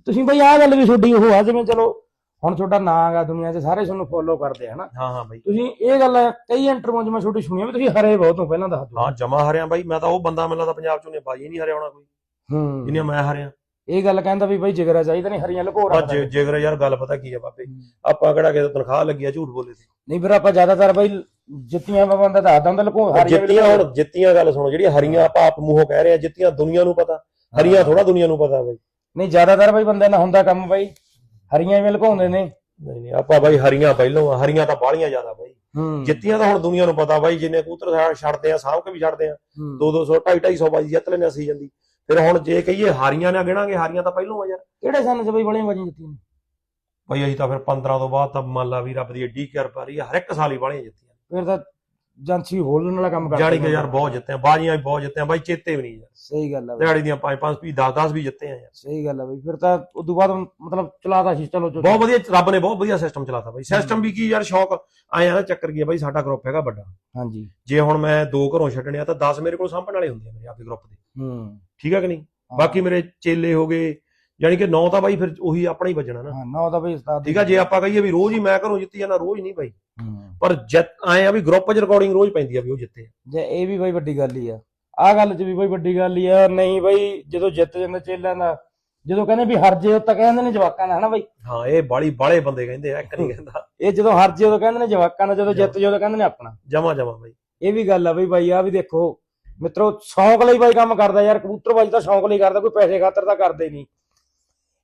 ਤੁਸੀਂ ਬਈ ਆਹ ਗੱਲ ਵੀ ਤੁਹਾਡੀ ਉਹ ਆ ਜਿਵੇਂ ਚਲੋ ਹੁਣ ਤੁਹਾਡਾ ਨਾਂ ਹੈਗਾ ਦੁਨੀਆ 'ਚ ਸਾਰੇ ਤੁਹਾਨੂੰ ਫੋਲੋ ਕਰਦੇ ਆ ਹਨਾ? ਹਾਂ ਹਾਂ ਬਾਈ। ਤੁਸੀਂ ਇਹ ਗੱਲ ਕਈ ਇੰਟਰਵਿਊ 'ਚ ਮੈਂ ਛੋਟੀ ਸੁਣੀ ਵੀ ਤੁਸੀਂ ਹਰੇ ਬਹੁਤ ਹੋ ਪਹਿਲਾਂ ਦੱਸ ਦਿਓ। ਹਾਂ ਜਮਾ ਹਰਿਆ ਬਾਈ ਮੈਂ ਤਾਂ ਉਹ ਬੰਦਾ ਮੈਨੂੰ ਲੱਗਦਾ ਪੰਜਾਬ ਚੋਂ ਨੇ ਬਾਜੀ ਨਹੀਂ ਹਰਿਆ ਹੋਣਾ ਕੋਈ। ਹੂੰ। ਜਿੰਨੀਆਂ ਮੈਂ ਹਰਿਆ। ਇਹ ਗੱਲ ਕਹਿੰਦਾ ਵੀ ਬਈ ਜਿਗਰਾ ਚਾਹੀਦਾ ਨਹੀਂ ਹਰੀਆਂ ਲੁਕੋ ਅੱਜ ਰੱਖਦਾ ਜਿਗਰ ਯਾਰ ਗੱਲ ਪਤਾ ਕੀ ਆ ਬਾਬੇ? ਆਪਾਂ ਕਿਹੜਾ ਕਿਸੇ ਤੋਂ ਤਨਖਾਹ ਲੱਗੀ ਆ ਝੂਠ ਬੋਲੇ ਸੀ। ਨਹੀਂ ਫਿਰ ਆਪਾਂ ਜ਼ਿਆਦਾਤਰ ਬਈ ਜਿੱਤੀਆਂ ਬੰਦਾ ਦੱਸਦਾ ਹੁੰਦਾ ਲੁਕੋ ਹਰੀਆਂ ਜਿੱਤੀਆਂ ਹੁਣ ਜਿੱਤੀਆਂ ਗੱਲ ਸੁਣੋ ਜਿਹੜੀਆਂ ਹਰੀਆਂ ਆਪਾਂ ਆਪ ਮੂੰਹੋਂ ਕਹਿ ਰਹੇ ਆ ਜਿੱਤੀਆਂ ਦੁਨੀਆ ਨੂੰ ਪਤਾ। ਹਰੀਆਂ ਥੋੜਾ ਦੁਨੀਆ ਨੂੰ ਪਤਾ ਬਾਈ। ਨਹੀਂ ਜ਼ਿਆਦਾਤਰ ਬਈ ਬੰਦੇ ਨਾਲ ਹੁੰਦਾ ਕੰਮ ਬਈ। ਹਰੀਆਂ ਵੀ ਲੁਕਾਉਂਦੇ ਨੇ। ਨਹੀਂ ਨਹੀਂ ਆਪਾਂ ਬਾਈ ਹਰੀਆਂ ਪਹਿਲੋਂ ਆ ਹਰੀਆਂ ਤਾਂ ਬਾਹਲੀਆਂ ਜ਼ਿਆਦਾ ਬਾਈ। ਹੂੰ। ਜਿੱਤੀਆਂ ਤਾਂ ਹੁਣ ਦੁਨੀਆ ਨੂੰ ਪਤਾ ਬਾਈ ਜਿੰਨੇ ਕਬੂਤਰ ਛੱਡ- ਛੱਡਦੇ ਆ ਸਾਂਭ ਕੇ ਵੀ ਛੱਡਦੇ ਆ। ਹੂੰ। 2 200 250 250 ਬਾਜੀ ਜਿੱਤ ਲੈਣੇ ਅਸੀਂ ਜਾਂਦੀ ਫਿਰ ਹੁਣ ਜੇ ਕਹੀਏ ਹਾਰੀਆਂ ਨਾ ਗਿਣਾਂਗੇ ਹਾਰੀਆਂ ਤਾਂ ਪਹਿਲੋਂ ਆ ਯਾਰ। ਕਿਹੜੇ ਸਨ ਚ ਬਈ ਬੜੀਆਂ ਬਾਜੀਆਂ ਜਿੱਤੀਆਂ ਨੇ? ਬਈ ਅਸੀਂ ਤਾਂ ਫਿਰ 15 ਤੋਂ ਬਾਅਦ ਤਾਂ ਮੰਨ ਲਾ ਵੀ ਰੱਬ ਦੀ ਏਡੀ ਕਿਰਪਾ ਰਹੀ ਹਰ ਇੱਕ ਸਾਲ ਹੀ ਵਾਲੀਆਂ ਜਿੱਤੀਆਂ। ਫਿਰ ਤਾਂ ਜਾਂਸੀ ਹੋਲਣ ਵਾਲਾ ਕੰਮ ਕਰਦੇ ਜਾਣੀ ਕਿ। ਯਾਰ ਬਹੁਤ ਜਿੱਤੇ ਆ ਬਾਜੀਆਂ ਵੀ ਬਹੁਤ ਜਿੱਤੇ ਆ ਬਾਈ ਚੇਤੇ ਵੀ ਨਹੀਂ ਯਾਰ। ਸਹੀ ਗੱਲ ਆ ਬਈ, ਦਿਹਾੜੀ ਦੀਆਂ 5 5 ਵੀ 10 10 ਵੀ ਜਿੱਤੇ ਆ ਯਾਰ। ਸਹੀ ਗੱਲ ਆ ਬਈ। ਫਿਰ ਤਾਂ ਉਦੋਂ ਬਾਅਦ ਮਤਲਬ ਚਲਾਤਾ ਸੀ ਚਲੋ ਚਲੋ। ਬਹੁਤ ਵਧੀਆ ਰੱਬ ਨੇ ਬਹੁਤ ਵਧੀਆ ਸਿਸਟਮ ਚਲਾਤਾ ਬਾਈ। ਸਿਸਟਮ ਵੀ ਕੀ ਯਾਰ ਸ਼ੌਕ। ਆਇਆ ਨਾ ਚੱਕਰ ਕੀ ਆ ਬਾਈ ਸਾਡਾ ਗਰੁੱਪ ਹੈਗਾ ਵੱਡਾ। ਹਾਂਜੀ। ਜੇ ਹੁਣ ਮੈਂ ਦੋ ਘਰੋਂ ਛੱਡਣੇ ਆ ਤਾਂ 10 ਮੇਰੇ ਕੋਲ ਸਾਂਭਣ ਵਾਲੇ ਹੁੰਦੇ ਆ ਮੇਰੇ ਆਪਦੇ ਗਰੁੱਪ ਦੇ। ਹੂੰ। ਠੀਕ ਆ ਕਿ ਨਹੀਂ? ਬਾਕੀ ਮੇਰੇ ਚੇਲੇ ਹੋ ਗਏ ਯਾਨੀ ਕਿ 9 ਤਾਂ ਬਾਈ ਫਿਰ ਉਹੀ ਆਪਣਾ ਹੀ ਵੱਜਣਾ ਨਾ। ਹਾਂ ਨਾ ਉਹਦਾ ਬਈ ਉਸਤਾਦ ਠੀਕ ਆ ਜੇ ਆਪਾਂ ਕਹੀਏ ਵੀ ਰੋਜ਼ ਹੀ ਮੈਂ ਘਰੋਂ ਜਿੱਤੀ ਜਾਣਾ ਰੋਜ਼ ਨਹੀਂ ਬਾਈ। ਹੂੰ। ਪਰ ਜਿੱਤ ਆਏ ਆ ਵੀ ਗਰੁੱਪ 'ਚ ਰਿਕਾਰਡਿੰਗ ਰੋਜ਼ ਪੈਂਦੀ ਆ ਵੀ ਉਹ ਜਿੱਤੇ। ਜੇ ਇਹ ਵੀ ਬਈ ਵੱਡੀ ਗੱਲ ਹੀ ਆ। ਆ ਗੱਲ ਚ ਵੀ ਬਈ ਵੱਡੀ ਗੱਲ ਹੀ ਆ ਨਹੀਂ ਬਈ ਜਦੋਂ ਜਿੱਤ ਜਾਂਦੇ ਚੇਲਿਆਂ ਦਾ ਜਦੋਂ ਕਹਿੰਦੇ ਵੀ ਹਰ ਜੇ ਤਾਂ ਕਹਿੰਦੇ ਨੇ ਜਵਾਕਾਂ ਦਾ ਹਨਾ ਬਈ? ਹਾਂ ਇਹ ਬਾਲੀ ਬਾਲੇ ਬੰਦੇ ਕਹਿੰਦੇ ਆ ਇੱਕ ਨਹੀਂ ਕਹਿੰਦਾ। ਇਹ ਜਦੋਂ ਹਰ ਜੇ ਉਦੋਂ ਕਹਿੰਦੇ ਨੇ ਜਵਾਕਾਂ ਦਾ ਜਦੋਂ ਜਿੱਤ ਜੇ ਉਦੋਂ ਕਹਿੰਦੇ ਨੇ ਆਪਣਾ। ਜਮਾ ਜਮਾ ਬਾਈ। ਇਹ ਵੀ ਗੱਲ ਆ ਬਈ ਬਾਈ ਆ ਵੀ ਦੇਖੋ ਮਿੱਤਰੋ ਸ਼ੌਂਕ ਲਈ ਬਾਈ ਕੰਮ ਕਰਦਾ ਯਾਰ ਕਬੂਤਰਬਾਜੀ ਤਾਂ ਸ਼ੌਂਕ ਲਈ ਕਰਦਾ ਕੋਈ ਪੈਸੇ ਖਾਤਰ ਤਾਂ ਕਰਦੇ ਨਹੀਂ।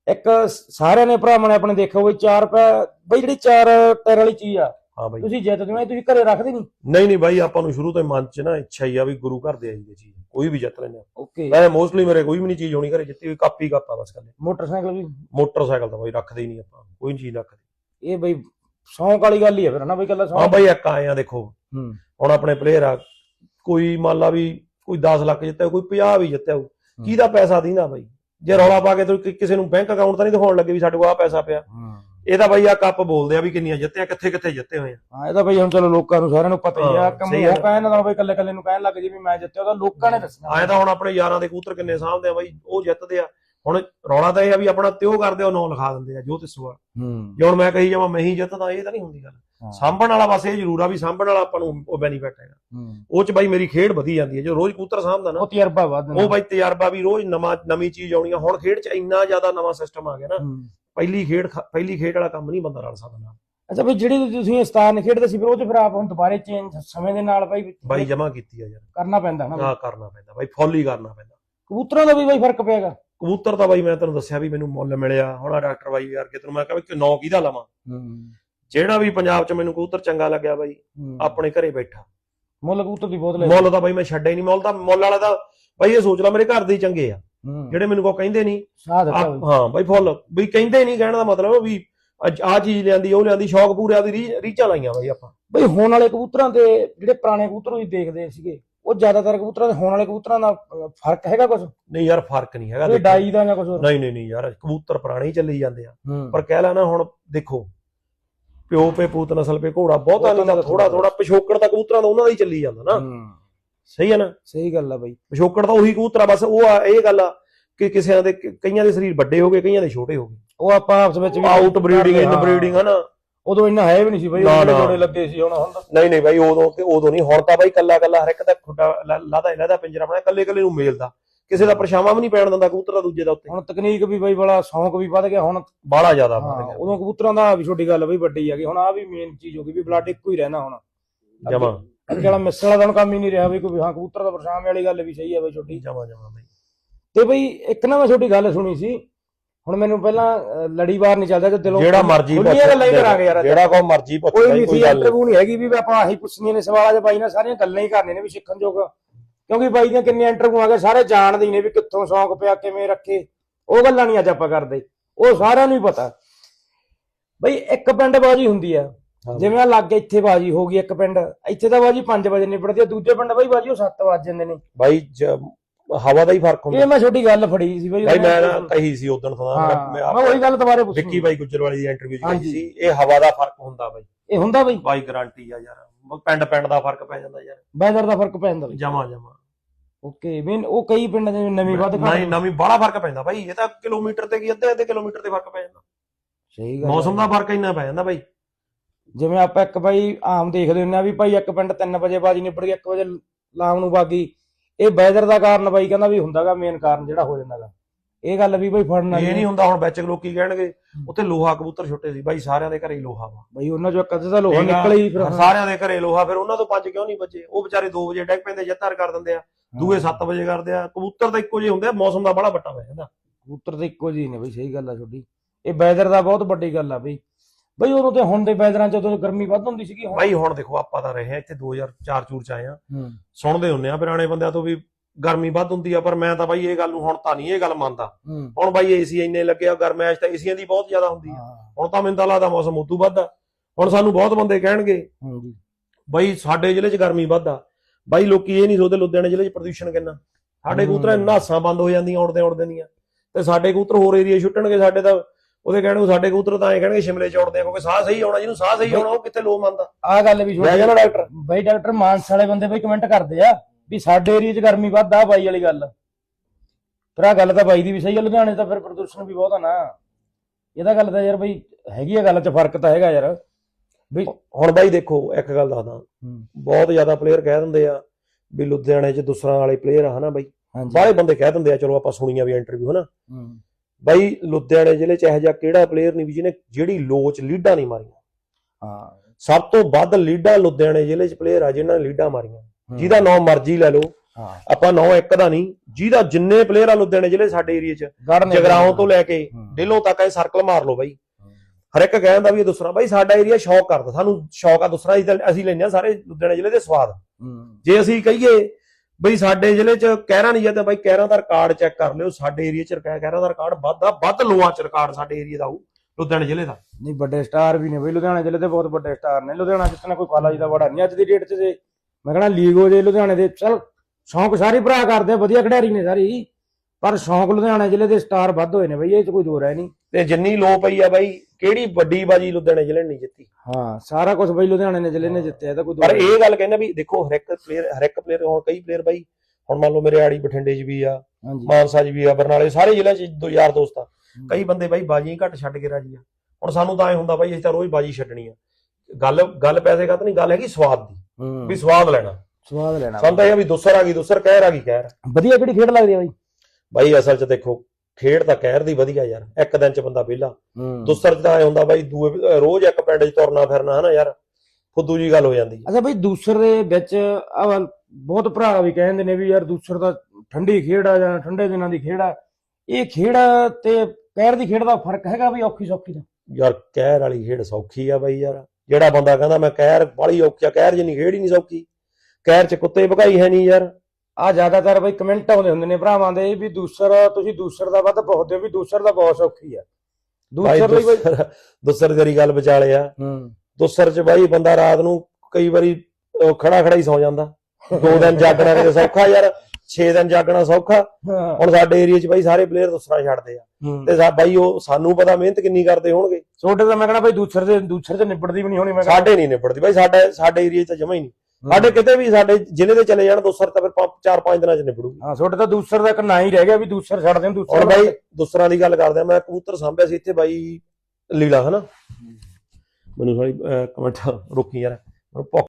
ਇੱਕ ਸਾਰਿਆਂ ਨੇ ਭਰਾਵਾਂ ਨੇ ਆਪਣੇ ਦੇਖੋ ਬਈ ਚਾਰ ਪੈ ਬਈ ਜਿਹੜੀ ਚਾਰ ਟਾਇਰ ਵਾਲੀ ਚੀਜ਼ ਆ ਹਾਂ ਬਾਈ। ਤੁਸੀਂ ਹੋ ਇਹ ਤੁਸੀਂ ਘਰੇ ਰੱਖਦੇ ਨਹੀਂ? ਨਹੀਂ ਨਹੀਂ ਬਾਈ ਆਪਾਂ ਨੂੰ ਸ਼ੁਰੂ ਤੋਂ ਹੀ ਮਨ 'ਚ ਨਾ ਇੱਛਾ ਹੀ ਆ ਵੀ ਗੁਰੂ ਘਰ ਦੇ ਆਈ ਦੀ ਚੀਜ਼ ਕੋਈ ਵੀ ਜਿੱਤ ਆ। ਓਕੇ। ਮੈਂ ਮੋਸਟਲੀ ਮੇਰੇ ਕੋਈ ਵੀ ਨਹੀਂ ਚੀਜ਼ ਹੋਣੀ ਘਰੇ ਜਿੱਤੀ ਹੋਈ ਕਾਪੀ ਕਾਪਾ ਬਸ ਕੱਲੇ ਮੋਟਰਸਾਈਕਲ ਵੀ? ਮੋਟਰਸਾਈਕਲ ਤਾਂ ਬਾਈ ਰੱਖਦੇ ਹੀ ਨਹੀਂ ਆਪਾਂ ਕੋਈ ਨੀ ਚੀਜ਼ ਰੱਖਦੇ। ਇਹ ਬਈ ਸ਼ੌਂਕ ਵਾਲੀ ਗੱਲ ਹੀ ਆ ਫਿਰ ਹਨਾ ਬਈ ਕੱਲਾ ਹਾਂ ਸ਼ੌਂਕ? ਬਾਈ ਇੱਕ ਆਏ ਆ ਦੇਖੋ। ਹੂੰ। ਹੁਣ ਆਪਣੇ ਪਲੇਅਰ ਆ ਕੋਈ ਮੰਨ ਲਾ ਵੀ ਕੋਈ 10 ਲੱਖ ਜਿੱਤਿਆ ਕੋਈ 50 ਵੀ ਜਿੱਤਿਆ। ਕਿਹਦਾ ਪੈਸਾ ਦੀਂਦਾ ਬਾਈ? ਜੇ ਰੌਲਾ ਪਾ ਕੇ ਤੂੰ ਕਿ- ਕਿਸੇ ਨੂੰ ਬੈਂਕ ਅਕਾਊਂਟ ਤਾਂ ਨਹੀਂ ਦਿਖਾਉਣ ਲੱਗੇ ਵੀ ਸਾਡੇ ਕੋਲ ਆ ਪੈਸਾ ਪਿਆ। ਇਹ ਤਾਂ ਬਾਈ ਆ ਕੱਪ ਬੋਲਦੇ ਆ ਵੀ ਕਿੰਨੀਆਂ ਜਿੱਤਿਆ ਕਿੱਥੇ ਕਿੱਥੇ ਜਿੱਤੇ ਹੋਏ ਆ। ਹਾਂ ਇਹ ਤਾਂ ਬਈ ਹੁਣ ਚਲੋ ਲੋਕਾਂ ਨੂੰ ਸਾਰਿਆਂ ਨੂੰ ਪਤਾ ਹੀ ਆ ਹਾਂ, ਕੰਮ ਸਹੀ ਉਹ ਗੱਲ। ਕਹਿਣ ਨਾਲ ਬਈ ਕੱਲੇ ਕੱਲੇ ਨੂੰ ਕਹਿਣ ਲੱਗ ਜੀ ਵੀ ਮੈਂ ਜਿੱਤਿਆ ਉਹਦਾ ਲੋਕਾਂ ਨੇ ਦੱਸਣਾ। ਆਏ ਤਾਂ ਹੁਣ ਆਪਣੇ ਯਾਰਾਂ ਦੇ ਕਬੂਤਰ ਕਿੰਨੇ ਸਾਂਭਦੇ ਆ ਬਾਈ ਉਹ ਜਿੱਤਦੇ ਆ। ਹੁਣ ਰੌਲਾ ਤਾਂ ਇਹ ਆ ਵੀ ਆਪਣਾ ਤਿਉ ਕਰਦੇ ਉਹ ਨਾਂ ਲਿਖਾ ਦਿੰਦੇ ਆ ਜੋ ਤੇ ਸਵਾ ਹੂੰ। ਜੇ ਹੁਣ ਮੈਂ ਕਹੀ ਜਾਵਾਂ ਮੈਂ ਹੀ ਜਿੱਤਦਾ ਇਹ ਤਾਂ ਨਹੀਂ ਹੁੰਦੀ ਗੱਲ। ਹਾਂ। ਸਾਂਭਣ ਵਾਲਾ ਬਸ ਇਹ ਜ਼ਰੂਰ ਆ ਵੀ ਸਾਂਭਣ ਵਾਲਾ ਆਪਾਂ ਨੂੰ ਉਹ ਬੈਨੀਫਿਟ ਹੈਗਾ। ਹੂੰ। ਉਹ ਚ ਬਾਈ ਮੇਰੀ ਖੇਡ ਵਧੀ ਜਾਂਦੀ ਹੈ ਜੋ ਰੋਜ਼ ਕਬੂਤਰ ਸਾਂਭਦਾ ਨਾ ਉਹ ਤਜਰਬਾ ਵੱਧ ਉਹ ਬਾਈ ਤਜਰਬਾ ਵੀ ਰੋਜ਼ ਨਵਾਂ ਨਵੀਂ ਚੀਜ਼ ਆਉਣੀ ਆ। ਹੁਣ ਖੇਡ ਚ ਇੰਨਾ ਜ਼ਿਆਦਾ ਨਵਾਂ ਸਿਸਟਮ ਆ ਗਿਆ ਨਾ ਹੂੰ। ਪਹਿਲੀ ਖੇਡ ਪਹਿਲੀ ਖੇਡ ਵਾਲਾ ਕੰਮ ਨਹੀਂ ਬੰਦਾ ਰਲ ਸਕਦਾ। ਅੱਛਾ ਬਈ ਜਿਹੜੀ ਤੁਸੀਂ ਸਤਾਨ ਖੇਡਦੇ ਸੀ ਫਿਰ ਉਹ ਚ ਫਿਰ ਆਪ ਹੁਣ ਦੁਬਾਰੇ ਚੇਂਜ ਸਮੇਂ ਦੇ ਨਾਲ ਬਾਈ ਬਾਈ ਜਮਾ ਕੀਤੀ ਆ ਯਾਰ। ਕਰਨਾ ਪੈਂਦਾ ਬਈ। ਆ ਕਰਨਾ ਪੈਂਦਾ ਬਾਈ ਫੁੱਲ ਹੀ ਕਰਨਾ ਪੈਂਦਾ। ਕਬੂਤਰਾਂ ਦਾ ਵੀ ਬਾਈ ਫ਼ਰਕ ਪਿਆਗਾ ਕਬੂਤਰ ਤਾਂ ਬਾਈ ਮੈਂ ਤੈਨੂੰ ਦੱਸਿਆ ਵੀ ਮੈਨੂੰ ਮੁੱਲ ਮਿਲਿਆ ਹੁਣ ਆ ਡਾਕਟਰ ਬਾਈ ਕਰਕੇ ਤੈਨੂੰ ਮੈਂ ਕਿਹਾ ਵੀ ਨੌ ਕਿਹਦਾ ਲਵਾਂ? ਜਿਹੜਾ ਵੀ ਪੰਜਾਬ ਚ ਮੈਨੂੰ ਕਬੂਤਰ ਚੰਗਾ ਲੱਗਿਆ ਬਾਈ ਆਪਣੇ ਘਰੇ ਬੈਠਾ। ਮੁੱਲ ਕਬੂਤਰ ਦੀ ਬਹੁਤ ਲੈ ਮੁੱਲ ਤਾਂ ਬਾਈ ਮੈਂ ਛੱਡਿਆ ਹੀ ਨਹੀਂ ਮੁੱਲ ਤਾਂ ਮੁੱਲ ਵਾਲਾ ਤਾਂ ਬਾਈ ਇਹ ਸੋਚ ਲੈ ਮੇਰੇ ਘਰ ਦੇ ਹੀ ਚੰਗੇ ਆ। ਜਿਹੜੇ ਮੈਨੂੰ ਕੋ ਕਹਿੰਦੇ ਨਹੀਂ ਬਈ। ਹਾਂ ਬਾਈ ਫੁੱਲ ਵੀ ਕਹਿੰਦੇ ਨਹੀਂ ਕਹਿਣ ਦਾ ਮਤਲਬ ਵੀ ਆ ਚੀਜ਼ ਲਿਆਂਦੀ ਉਹ ਲਿਆਂਦੀ ਸ਼ੌਕ ਪੂਰਿਆ ਦੀ ਰੀ- ਰੀਝਾਂ ਲਾਈਆਂ ਬਾਈ ਆਪਾਂ। ਬਈ ਹੋਣ ਵਾਲੇ ਕਬੂਤਰਾਂ ਦੇ ਜਿਹੜੇ ਪੁਰਾਣੇ ਕਬੂਤਰ ਤੁਸੀਂ ਦੇਖਦੇ ਸੀਗੇ। ਉਹ ਜ਼ਿਆਦਾਤਰ ਕਬੂਤਰਾਂ ਦੇ ਹੋਣ ਵਾਲੇ ਕਬੂਤਰਾਂ ਦਾ ਅਹ, ਫ਼ਰਕ ਹੈਗਾ ਕੁਝ ਨਹੀਂ ਯਾਰ ਫ਼ਰਕ ਨਹੀਂ ਹੈਗਾ ਕੋਈ ਦੇਖੋ। ਡਾਈ ਦਾ ਜਾਂ ਕੁਝ ਹੋਰ? ਨਹੀਂ ਨਹੀਂ ਨਹੀਂ ਯਾਰ ਕਬੂਤਰ ਪੁਰਾਣੇ ਹੀ ਚੱਲੀ ਜਾਂਦੇ ਆ। ਹੂੰ। ਪਰ ਕਹਿ ਲਾ ਨਾ ਹੁਣ ਦੇਖੋ ਪਿਓ ਪੇ ਪੂਤ ਨਸਲ ਪੇ ਘੋੜਾ ਬਹੁਤਾ ਨਹੀਂ ਤਾਂ ਥੋੜਾ ਥੋੜਾ ਪਿਛੋਕੜ ਤਾਂ ਕਬੂਤਰਾਂ ਦਾ ਉਹਨਾਂ ਦਾ ਹੀ ਚੱਲੀ ਜਾਂਦਾ ਨਾ। ਹੂੰ। ਸਹੀ ਹੈ ਨਾ? ਸਹੀ ਗੱਲ ਆ ਬਈ। ਪਿਛੋਕੜ ਤਾਂ ਉਹੀ ਕਬੂਤਰ ਆ ਬਸ ਉਹ ਆ ਇਹ ਗੱਲ ਆ ਕਿ ਕਿਸੇ ਦੇ ਕਈਆਂ ਦੇ ਸਰੀਰ ਵੱਡੇ ਹੋ ਗਏ ਕਈਆਂ ਦੇ ਛੋਟੇ ਹੋ ਗਏ। ਉਹ ਆਪਾਂ ਆਪਸ ਵਿੱਚ ਵੀ ਆਊਟ ਬਰੀਡਿੰਗ ਇਨ ਹਾਂ। ਬਰੀਡਿੰਗ ਹਨਾ ਉਦੋਂ ਇੰਨਾ ਹੈ ਵੀ ਨਹੀਂ ਸੀ ਬਈ ਨਾ, ਉਹ ਨਾ। ਜੋੜੇ ਲੱਗੇ ਸੀ ਹੁਣ ਹੁੰਦਾ ਨਹੀਂ ਨਹੀਂ ਬਾਈ ਉਦੋਂ ਤੇ ਉਦੋਂ ਨਹੀਂ ਹੁਣ ਤਾਂ ਬਾਈ ਕੱਲਾ ਕੱਲਾ ਹਰ ਇੱਕ ਦਾ ਖੁੱਡਾ ਲਾਦਾ ਲਾਦਾ ਪਿੰਜਰਾ ਬਣਾਇਆ ਕੱਲੇ ਕੱਲੇ ਨੂੰ ਮੇਲਦਾ। ਕਿਸੇ ਦਾ ਪਰਛਾਵਾਂ ਵੀ ਨਹੀਂ ਪੈਣ ਦਿੰਦਾ ਕਬੂਤਰ ਦਾ ਦੂਜੇ ਦਾ ਉੱਤੇ। ਹੁਣ ਤਕਨੀਕ ਵੀ ਬਈ ਬੜਾ ਸ਼ੌਂਕ ਵੀ ਵੱਧ ਗਿਆ ਹੁਣ ਬਾਹਲਾ ਜ਼ਿਆਦਾ ਹਾਂ, ਵੱਧ ਗਿਆ। ਉਦੋਂ ਕਬੂਤਰਾਂ ਦਾ ਵੀ ਛੋਟੀ ਗੱਲ ਬਈ ਵੱਡੀ ਹੈਗੀ ਹੁਣ ਆ ਵੀ ਮੇਨ ਚੀਜ਼ ਹੋ ਗਈ ਵੀ ਬਲੱਡ ਇੱਕੋ ਹੀ ਰਹਿਣਾ ਹੁਣ। ਜਮਾ। ਅੱਗੇ ਵਾਲਾ ਮਿਸਲ ਵਾਲਾ ਤਾਂ ਹੁਣ ਕੰਮ ਹੀ ਨਹੀਂ ਰਿਹਾ ਵੀ ਕੋਈ ਹਾਂ ਕਬੂਤਰ ਦਾ ਪਰਛਾਵੇਂ ਵਾਲੀ ਗੱਲ ਵੀ ਸਹੀ ਹੈ ਬਈ ਛੋਟੀ। ਜਮਾ ਜਮਾ ਬਾਈ। ਤੇ ਬਈ ਇੱਕ ਨਾ ਮੈਂ ਛੋਟੀ ਗੱਲ ਸੁਣੀ ਸੀ ਹੁਣ ਮੈਨੂੰ ਪਹਿਲਾਂ ਲੜੀਵਾਰ ਨਹੀਂ ਚੱਲਦਾ ਕਿ ਦਿਲੋਂ ਜਿਹੜਾ ਮਰਜ਼ੀ ਖੁੱਲੀਆਂ ਗੱਲਾਂ ਹੀ ਕਰਾਂਗੇ ਯਾਰ। ਜਿਹੜਾ ਕੋ ਮਰਜ਼ੀ ਪੁੱਛ ਕੋਈ ਨਹੀਂ ਕੋਈ ਸੀ। ਇੰਟਰਵਿਊ ਨਹੀਂ। ਹੈਗੀ ਵੀ ਆਪਾਂ ਆਹੀ ਪੁੱਛਣੀਆਂ ਨੇ ਸਵਾਲਾਂ ਦੇ ਬਾਈ ਨਾਲ ਸਾਰੀਆਂ ਗੱਲਾਂ ਹੀ ਕਰਨੀਆਂ ਨੇ ਵੀ ਸਿੱਖਣ ਯੋਗ। ਕਿਉਂਕਿ ਬਾਈ ਦੀਆਂ ਕਿੰਨੇ ਇੰਟਰਵਿਊ ਆ ਗਏ ਸਾਰੇ ਜਾਣਦੇ ਨੇ ਵੀ ਕਿੱਥੋਂ ਸ਼ੌਂਕ ਪਿਆ ਕਿਵੇਂ ਰੱਖੇ। ਉਹ ਗੱਲਾਂ ਨਹੀਂ ਅੱਜ ਆਪਾਂ ਕਰਦੇ। ਉਹ ਸਾਰਿਆਂ ਨੂੰ ਹੀ ਪਤਾ। ਬਈ ਇੱਕ ਪਿੰਡ ਬਾਜੀ ਹੁੰਦੀ ਆ। ਜਿਵੇਂ ਆ ਲੱਗੇ ਇੱਥੇ ਬਾਜੀ ਹੋ ਗਈ ਇੱਕ ਪਿੰਡ। ਇੱਥੇ ਤਾਂ ਬਾਜੀ 5 ਵਜੇ ਨਿਬੜਦੀ ਆ ਦੂਜੇ ਪਿੰਡ ਬਾਈ ਬਾਜੀ ਉਹ 7 ਵਜ ਜਾਂਦੇ ਨੇ। ਬਾਈ ਜ- ਹਵਾ ਦਾ ਹੀ ਫ਼ਰਕ ਹੁੰਦਾ। ਇਹ ਮੈਂ ਛੋਟੀ ਗੱਲ ਫੜੀ ਸੀ ਬਈ। ਬਾਈ ਮੈਂ ਨਾ ਕਹੀ ਸੀ ਉਦੋਂ ਤੋਂ। ਹਾਂ ਮੈਂ ਉਹੀ ਗੱਲ ਦੁਬਾਰੇ ਪੁੱਛੀ ਵਿੱਕੀ ਬਾਈ ਗੁੱਜਰ ਵਾਲੀ ਦੀ ਇੰਟਰਵਿਊ ਚ ਕਹੀ। ਸੀ ਇਹ ਹਵਾ ਦਾ ਫ਼ਰਕ ਹੁੰਦਾ ਬਾਈ। ਇਹ ਹੁੰਦਾ ਬਈ। ਬਾਈ ਗਾਰੰਟੀ ਆ ਯਾਰ। ਪਿੰਡ ਪਿੰਡ ਦਾ ਫ਼ਰਕ ਪੈ ਜਾਂਦਾ ਯਾਰ। ਵੈਦਰ ਦਾ ਫ਼ਰਕ ਪੈਂਦਾ ਬਈ। ਜਮਾ ਜਮਾ। ਓਕੇ ਮੀਨ ਉਹ ਕਈ ਪਿੰਡਾਂ ਦੇ ਨਵੀਂ ਵੱਧ ਨਹੀਂ ਨਵੀਂ ਬੜਾ ਫ਼ਰਕ ਪੈਂਦਾ ਬਾਈ। ਇਹ ਤਾਂ ਕਿਲੋਮੀਟਰ ਤੇ ਕੀ ਅੱਧੇ ਅੱਧੇ ਕਿਲੋਮੀਟਰ ਤੇ ਫ਼ਰਕ ਪੈ ਜਾਂਦਾ। ਸਹੀ ਗੱਲ ਮੌਸਮ ਦਾ ਫ਼ਰਕ ਇੰਨਾ ਪੈ ਜਾਂਦਾ ਬਾਈ। ਜਿਵੇਂ ਆਪਾਂ ਇੱਕ ਬਾਈ ਆਮ ਦੇਖਦੇ ਹੁੰਨੇ ਆ ਵੀ ਭਾਈ ਇੱਕ ਪਿੰਡ 3 ਵਜੇ ਬਾਜੀ ਨਿਬੜ ਗਈ 1 ਵਜੇ ਲਾਮ ਨੂੰ ਬਾਗੀ। ਇਹ ਵੈਦਰ ਦਾ ਕਾਰਨ ਬਾਈ ਕਹਿੰਦਾ ਵੀ ਹੁੰਦਾਗਾ ਮੇਨ ਕਾਰਨ ਜਿਹੜਾ ਹੋ ਜਾਂਦਾਗਾ। ਇਹ ਗੱਲ ਵੀ ਬਾਈ ਫੜਨਾ ਇਹ ਨਹੀਂ। ਹੁੰਦਾ ਹੁਣ ਵਿੱਚ ਲੋਕੀ ਕਹਿਣਗੇ ਉੱਥੇ ਲੋਹਾ ਕਬੂਤਰ ਛੁੱਟੇ ਸੀ। ਬਾਈ ਸਾਰਿਆਂ ਦੇ ਘਰੇ ਹੀ ਲੋਹਾ ਵਾ। ਬਾਈ ਉਹਨਾਂ ਚੋਂ ਕਦੇ ਤਾਂ ਲੋਹਾ। ਨਿਕਲ ਹੀ ਫਿਰ ਸਾਰਿਆਂ ਦੇ ਘਰੇ ਲੋਹਾ ਫਿਰ ਉਹਨਾਂ ਤੋਂ ਪੰਜ ਕਿਉਂ ਨਹੀਂ ਬਚੇ? ਉਹ ਵਿਚਾਰੇ 2 ਵਜੇ ਡੈਕ ਪੈਂਦੇ ਜੱਤਰ ਕਰ ਦਿੰਦੇ ਆ। ਦੂਏ 7 ਵਜੇ ਕਰਦੇ ਆ। ਕਬੂਤਰ ਤਾਂ ਇੱਕੋ ਜਿਹੇ ਹੁੰਦੇ ਆ ਮੌਸਮ ਦਾ ਬੜਾ ਵੱਟਾ ਪੈ ਜਾਂਦਾ। ਕਬੂਤਰ ਤੇ ਇੱਕੋ ਜਿਹੀ ਨੇ ਬਈ ਸਹੀ ਗੱਲ ਆ ਛੋਡੀ ਇਹ ਵੈਦਰ ਦਾ ਬਹੁਤ ਵੱਡੀ ਗੱਲ ਆ ਬਈ। ਬਈ ਉਦੋਂ ਤੇ ਹੁਣ ਦੇ ਵੈਦਰਾਂ ਚ ਉਦੋਂ ਗਰਮੀ ਵੱਧ ਹੁੰਦੀ ਸੀਗੀ ਹੁਣ ਬਾਈ ਹੁਣ ਦੇਖੋ ਆਪਾਂ ਤਾਂ ਰਹੇ ਆ ਇੱਥੇ 2004 ਚੂਰ ਚ ਆਏ ਆ ਹੂੰ। ਸੁਣਦੇ ਹੁੰਨੇ ਆ ਪੁਰਾਣੇ ਬੰਦਿਆਂ ਤੋਂ ਵੀ ਗਰਮੀ ਵੱਧ ਹੁੰਦੀ ਆ ਪਰ ਮੈਂ ਤਾਂ ਬਾਈ ਇਹ ਗੱਲ ਨੂੰ ਹੁਣ ਤਾਂ ਨਹੀਂ ਇਹ ਗੱਲ ਮੰਨਦਾ। ਹੂੰ। ਹੁਣ ਬਾਈ ਏਸੀ ਇੰਨੇ ਲੱਗੇ ਆ ਗਰਮੈਸ਼ ਤਾਂ ਏਸੀਆਂ ਦੀ ਬਹੁਤ ਜ਼ਿਆਦਾ ਹੁੰਦੀ ਆ। ਹੁਣ ਤਾਂ ਮੈਨੂੰ ਤਾਂ ਲੱਗਦਾ ਮੌਸਮ ਉਦੋਂ ਵੱਧ ਆ। ਹੁਣ ਸਾਨੂੰ ਬਹੁਤ ਬੰਦੇ ਕਹਿਣਗੇ ਹਾਂਜੀ ਬਾਈ ਸਾਡੇ ਜ਼ਿਲ੍ਹੇ 'ਚ ਗਰਮੀ ਵੱਧ ਆ। ਬਾਈ ਲੋਕੀ ਇਹ ਨਹੀਂ ਸੋਚਦੇ ਲੁਧਿਆਣੇ ਜ਼ਿਲ੍ਹੇ 'ਚ ਪ੍ਰਦੂਸ਼ਣ ਕਿੰਨਾ। ਸਾਡੇ। ਕਬੂਤਰਾਂ ਨਾਸਾਂ ਬੰਦ ਹੋ ਜਾਂਦੀਆਂ ਉੜਦੇ ਉੜਦੇ ਦੀਆਂ। ਤੇ ਸਾਡੇ ਕਬੂਤਰ ਹੋਰ ਏਰੀਆ ਛੁੱਟਣਗੇ ਸਾਡੇ ਤਾਂ ਉਹਦੇ ਕਹਿਣਗੇ ਸਾਡੇ ਕਬੂਤਰ ਤਾਂ ਐਂ ਕਹਿਣਗੇ ਸ਼ਿਮਲੇ 'ਚ ਉੜਦੇ ਆ ਕਿਉਂਕਿ ਸਾਹ ਸਹੀ ਆਉਣਾ ਜਿਹਨੂੰ ਸਾਹ ਸਹੀ ਆਉਣਾ ਉਹ ਕਿੱਥੇ ਲੋ ਮੰਨਦਾ। ਆ ਗੱਲ ਵੀ ਲੈ ਜਾਣਾ ਡਾਕਟਰ। ਬਾਈ ਡਾਕਟਰ ਮਾਨਸ ਵਾਲੇ ਬੰਦੇ ਬਈ ਕਮੈਂਟ ਕਰਦੇ ਆ ਵੀ ਸਾਡੇ ਏਰੀਆ 'ਚ ਗਰਮੀ ਵੱਧ ਆ ਬਾਈ ਵਾਲੀ ਗੱਲ। ਪਰ ਆ ਗੱਲ ਤਾਂ ਬਾਈ ਦੀ ਵੀ ਸਹੀ ਆ ਲੁਧਿਆਣੇ ਤਾਂ ਫਿਰ ਪ੍ਰਦੂਸ਼ਣ ਵੀ ਬਹੁਤ ਆ ਨਾ। ਇਹਦਾ ਗੱਲ ਤਾਂ ਯਾਰ ਬਈ ਹੈਗੀ ਆ ਗੱਲ 'ਚ ਫ਼ਰਕ ਤਾਂ ਹੈਗਾ ਯਾਰ। ਵੀ ਹੁਣ ਬਾਈ ਦੇਖੋ ਇੱਕ ਗੱਲ ਦੱਸਦਾ। ਬਹੁਤ ਜ਼ਿਆਦਾ ਪਲੇਅਰ ਕਹਿ ਦਿੰਦੇ ਆ ਵੀ ਲੁਧਿਆਣੇ 'ਚ ਦੂਸਰਾ ਵਾਲੇ ਪਲੇਅਰ ਆ ਹਨਾ ਬਾਈ। ਬਾਹਲੇ ਬੰਦੇ ਕਹਿ ਦਿੰਦੇ ਆ ਚਲੋ ਆਪਾਂ ਸੁਣੀਆਂ ਵੀ ਇੰਟਰਵਿਊ ਹਨਾ। ਬਾਈ ਲੁਧਿਆਣੇ ਜ਼ਿਲ੍ਹੇ 'ਚ ਇਹੋ ਜਿਹਾ ਕਿਹੜਾ ਪਲੇਅਰ ਨਹੀਂ ਵੀ ਜਿਹਨੇ ਜਿਹੜੀ ਲੋਚ ਲੀਡਾਂ ਨਹੀਂ ਮਾਰੀਆਂ? ਹਾਂ। ਸਭ ਤੋਂ ਵੱਧ ਲੀਡਾਂ ਲੁਧਿਆਣੇ ਜ਼ਿਲ੍ਹੇ 'ਚ ਪਲੇਅਰ ਆ ਜਿਨ੍ਹਾਂ ਨੇ ਲੀਡਾਂ ਮਾਰੀਆਂ। ਜਿਹਦਾ ਨਾਮ ਮਰਜ਼ੀ ਲੈ ਲਓ। ਆਪਾਂ ਨਾਂ ਇੱਕ ਦਾ ਨਹੀਂ ਜਿਹਦਾ ਜਿੰਨੇ ਪਲੇਅਰ ਆ ਲੁਧਿਆਣੇ ਜ਼ਿਲ੍ਹੇ ਸਾਡੇ ਏਰੀਆ 'ਚ ਜਗਰਾਉਂ ਤੋਂ ਲੈ ਕੇ। ਡੇਲੋਂ ਤੱਕ ਇਹ ਸਰਕਲ ਮਾਰ ਲਓ ਬਾਈ। ਹਰ ਇੱਕ ਕਹਿੰਦਾ ਵੀ ਇਹ ਦੂਸਰਾ ਬਾਈ ਸਾਡਾ ਏਰੀਆ ਸ਼ੌਕ ਕਰਦਾ ਸਾਨੂੰ ਸ਼ੌਕ ਆ ਦੂਸਰਾ ਅਸੀਂ ਲੈਂਦੇ ਆ ਸਾਰੇ ਲੁਧਿਆਣੇ ਜ਼ਿਲ੍ਹੇ ਦੇ ਸਵਾਦ। ਜੇ ਅਸੀਂ ਕਹੀਏ ਬਈ ਸਾਡੇ ਜ਼ਿਲ੍ਹੇ 'ਚ ਕਹਿਰਾਂ ਨਹੀਂ ਜਾਂਦਾ ਬਾਈ ਕਹਿਰਾਂ ਦਾ ਰਿਕਾਰਡ ਚੈੱਕ ਕਰ ਲਿਓ, ਸਾਡੇ ਏਰੀਆ 'ਚ ਕਹਿਰਾਂ ਦਾ ਰਿਕਾਰਡ ਵੱਧ ਆ, ਵੱਧ ਲੋਆਂ 'ਚ ਰਿਕਾਰਡ ਸਾਡੇ ਏਰੀਆ ਦਾ ਹੋਊ, ਲੁਧਿਆਣੇ ਜ਼ਿਲ੍ਹੇ ਦਾ। ਨਹੀਂ, ਵੱਡੇ ਸਟਾਰ ਵੀ ਨੇ ਬਈ, ਲੁਧਿਆਣਾ ਜ਼ਿਲ੍ਹੇ ਦੇ ਬਹੁਤ ਵੱਡੇ ਸਟਾਰ ਨੇ। ਲੁਧਿਆਣਾ ਜਿੱਤਣਾ ਕੋਈ ਕਾਲਜ ਦਾ ਬੜਾ ਨਹੀਂ, ਅੱਜ ਦੀ ਡੇਟ 'ਚ ਜੇ। ਮੈਂ ਕਹਣਾ ਲੀਗ ਹੋ ਜੇ ਲੁਧਿਆਣੇ ਦੇ, ਚਲ ਸ਼ੌਂਕ ਸਾਰੇ ਭਰਾ ਕਰਦੇ ਆ, ਵਧੀਆ ਖਿਡਾਰੀ ਨੇ ਸਾਰੇ ਪਰ ਸ਼ੌਂਕ ਲੁਧਿਆਣਾ ਜ਼ਿਲ੍ਹੇ ਦੇ ਸਟਾਰ ਵੱਧ ਹੋਏ ਨੇ ਬਈ ਇਹ 'ਚ ਕੋਈ ਦੋ ਰਹਿ ਨਹੀਂ। ਤੇ ਜਿੰਨੀ ਲੋ ਪਈ ਆ ਬਾਈ ਕਿਹੜੀ ਵੱਡੀ ਬਾਜੀ ਲੁਧਿਆਣੇ ਜ਼ਿਲ੍ਹੇ ਨੇ ਨਹੀਂ ਜਿੱਤੀ? ਹਾਂ ਸਾਰਾ ਕੁਝ ਬਈ ਲੁਧਿਆਣੇ ਨੇ ਜ਼ਿਲ੍ਹੇ ਨੇ ਜਿੱਤਿਆ ਇਹਦਾ ਕੋਈ ਦੋ ਪਰ ਰਹਿ ਇਹ ਗੱਲ ਕਹਿੰਦੇ ਵੀ ਦੇਖੋ ਹਰ ਇੱਕ ਪਲੇਅਰ ਹਰ ਇੱਕ ਪਲੇਅਰ ਹੁਣ ਕਈ ਪਲੇਅਰ ਬਾਈ ਹੁਣ ਮੰਨ ਲਓ ਮੇਰੇ ਆੜੀ ਬਠਿੰਡੇ 'ਚ ਵੀ ਆ। ਹਾਂਜੀ। ਮਾਨਸਾ 'ਚ ਵੀ ਆ ਬਰਨਾਲੇ ਸਾਰੇ ਜ਼ਿਲ੍ਹਿਆਂ 'ਚ ਦੋ ਯਾਰ ਦੋਸਤ ਆ। ਕਈ ਬੰਦੇ ਬਾਈ ਬਾਜੀਆਂ ਘੱਟ ਛੱਡ ਕੇ ਰਾਜੀ ਆ। ਹੁਣ ਸਾਨੂੰ ਤਾਂ ਐ ਹੁੰਦਾ ਬਾਈ ਅਸੀਂ ਤਾਂ ਰੋਜ਼ ਬਾਜੀ ਛੱਡਣੀ ਆ। ਗੱਲ ਗੱਲ ਪੈਸੇ ਤਾਂ ਨਹੀਂ ਗੱਲ ਹੈਗੀ ਸਵਾਦ ਦੀ ਹੂੰ। ਵੀ ਸਵਾਦ ਲੈਣਾ। ਸਵਾਦ ਲੈਣਾ। ਸਾਨੂੰ ਤਾਂ ਇਹ ਆ ਵੀ ਦੁਸਰ ਆ ਗਈ ਦੁਸਰ ਕਹਿਰ ਆ ਗਈ ਕਹਿਰ। ਵਧੀਆ ਕਿਹੜੀ ਖੇਡ ਲੱਗਦੀ ਆ ਬਈ? ਬਾਈ ਅਸਲ 'ਚ ਦੇਖੋ ਖੇਡ ਤਾਂ ਕਹਿਰ ਦੀ ਵਧੀਆ ਯਾਰ ਇੱਕ ਦਿਨ 'ਚ ਬੰਦਾ ਵਿਹਲਾ। ਦੁਸਰ 'ਚ ਤਾਂ ਐ ਹੁੰਦਾ ਬਾਈ ਦੂਏ ਰੋਜ਼ ਇੱਕ ਪਿੰਡ 'ਚ ਤੁਰਨਾ ਫਿਰਨਾ ਹਨਾ ਯਾਰ ਫੁੱਦੂ ਜੀ ਗੱਲ ਹੋ ਜਾਂਦੀ ਅੱਛਾ ਬਈ ਦੂਸਰ ਵਿੱਚ ਬਹੁਤ ਭਰਾ ਵੀ ਕਹਿੰਦੇ ਨੇ ਵੀ ਯਾਰ ਦੂਸਰ ਦਾ ਠੰਡੀ ਖੇਡ ਆ ਜਾਂ ਠੰਡੇ ਦਿਨਾਂ ਦੀ ਖੇਡ ਆ। ਇਹ ਖੇਡ ਤੇ ਪੈਰ ਦੀ ਖੇਡ ਦਾ ਫ਼ਰਕ ਹੈਗਾ ਵੀ ਔਖੀ ਸੌਖੀ ਦਾ? ਯਾਰ ਕਹਿਰ ਵਾਲੀ ਖੇਡ ਸੌਖੀ ਆ ਬਾਈ ਯਾਰ। ਜਿਹੜਾ ਬੰਦਾ ਕਹਿੰਦਾ ਮੈਂ ਕਹਿਰ ਬਾਲੀ ਔਖੀ ਆ ਕਹਿਰ ਜਿੰਨੀ ਖੇਡ ਹੀ ਨਹੀਂ ਸੌਖੀ। ਕਹਿਰ 'ਚ ਕੁੱਤੇ ਭਗਾਈ ਹੈ ਨਹੀਂ ਯਾਰ। ਆ ਜ਼ਿਆਦਾਤਰ ਬਈ ਕਮੈਂਟ ਆਉਂਦੇ ਹੁੰਦੇ ਨੇ ਭਰਾਵਾਂ ਦੇ ਵੀ ਦੂਸਰ ਤੁਸੀਂ ਦੂਸਰ ਦਾ ਵੱਧ ਪੁੱਛਦੇ ਹੋ ਵੀ ਦੂਸਰ ਦਾ ਬਹੁਤ ਸੌਖੀ ਆ। ਦੂਸਰ ਲਈ ਬਈ ਦੁਸਰ ਤੇਰੀ ਗੱਲ ਵਿਚਾਲੇ ਆ। ਹੂੰ। ਦੁਸਰ 'ਚ ਬਾਈ ਬੰਦਾ ਰਾਤ ਨੂੰ ਕਈ ਵਾਰੀ ਖੜਾ ਖੜਾ ਹੀ ਸੌ ਜਾਂਦਾ। ਦੋ ਦਿਨ ਜਾਗਣਾ ਕਿਤੇ ਸੌਖਾ ਯਾਰ 6 ਦਿਨ ਜਾਗਣਾ ਸੌਖਾ। ਹੁਣ ਸਾਡੇ ਏਰੀਆ 'ਚ ਬਾਈ ਸਾਰੇ ਪਲੇਅਰ ਦੁਸਰਾ ਛੱਡਦੇ ਆ। ਤੇ ਬਾਈ ਉਹ ਸਾਨੂੰ ਪਤਾ ਮਿਹਨਤ ਕਿੰਨੀ ਕਰਦੇ ਹੋਣਗੇ। ਛੋਟੇ ਤਾਂ ਮੈਂ ਕਹਣਾ ਬਈ ਦੂਸਰ ਦੇ ਦੂਸਰ ਚ ਨਿਬੜਦੀ ਵੀ ਨਹੀਂ ਹੋਣੀ ਮੈਂ। ਸਾਡੇ ਨਹੀਂ ਨਿਬੜਦੀ। ਬਾਈ ਸਾਡੇ ਸਾਡੇ ਏਰੀਆ 'ਚ ਤਾਂ ਜਮਾ ਹੀ ਨਹੀਂ। ਸਾਡੇ ਕਿਤੇ ਵੀ ਸਾਡੇ ਜ਼ਿਲ੍ਹੇ ਦੇ ਚਲੇ ਜਾਣ ਦੁਸਰ ਤਾਂ ਫਿਰ 4-5 ਦਿਨਾਂ 'ਚ ਨਿਬੜੂਗੀ ਹਾਂ ਛੋਟੇ ਤਾਂ ਦੂਸਰ ਦਾ ਇੱਕ ਨਾਂ ਹੀ ਰਹਿ ਗਿਆ ਵੀ ਦੂਸਰ ਛੱਡ ਦੇਣ ਦੂਸਰ ਹੁਣ ਬਾਈ ਦੁਸਰਾਂ ਦੀ ਗੱਲ ਕਰਦੇ ਆ ਮੈਂ ਕਬੂਤਰ ਸਾਂਭਿਆ ਸੀ ਇੱਥੇ ਬਾਈ ਲੀਲਾ ਹਨਾ? ਮੈਨੂੰ ਥੋੜੀ ਕਮੈਂਟ ਰੋਕੀ ਯਾਰ ਮੈਨੂੰ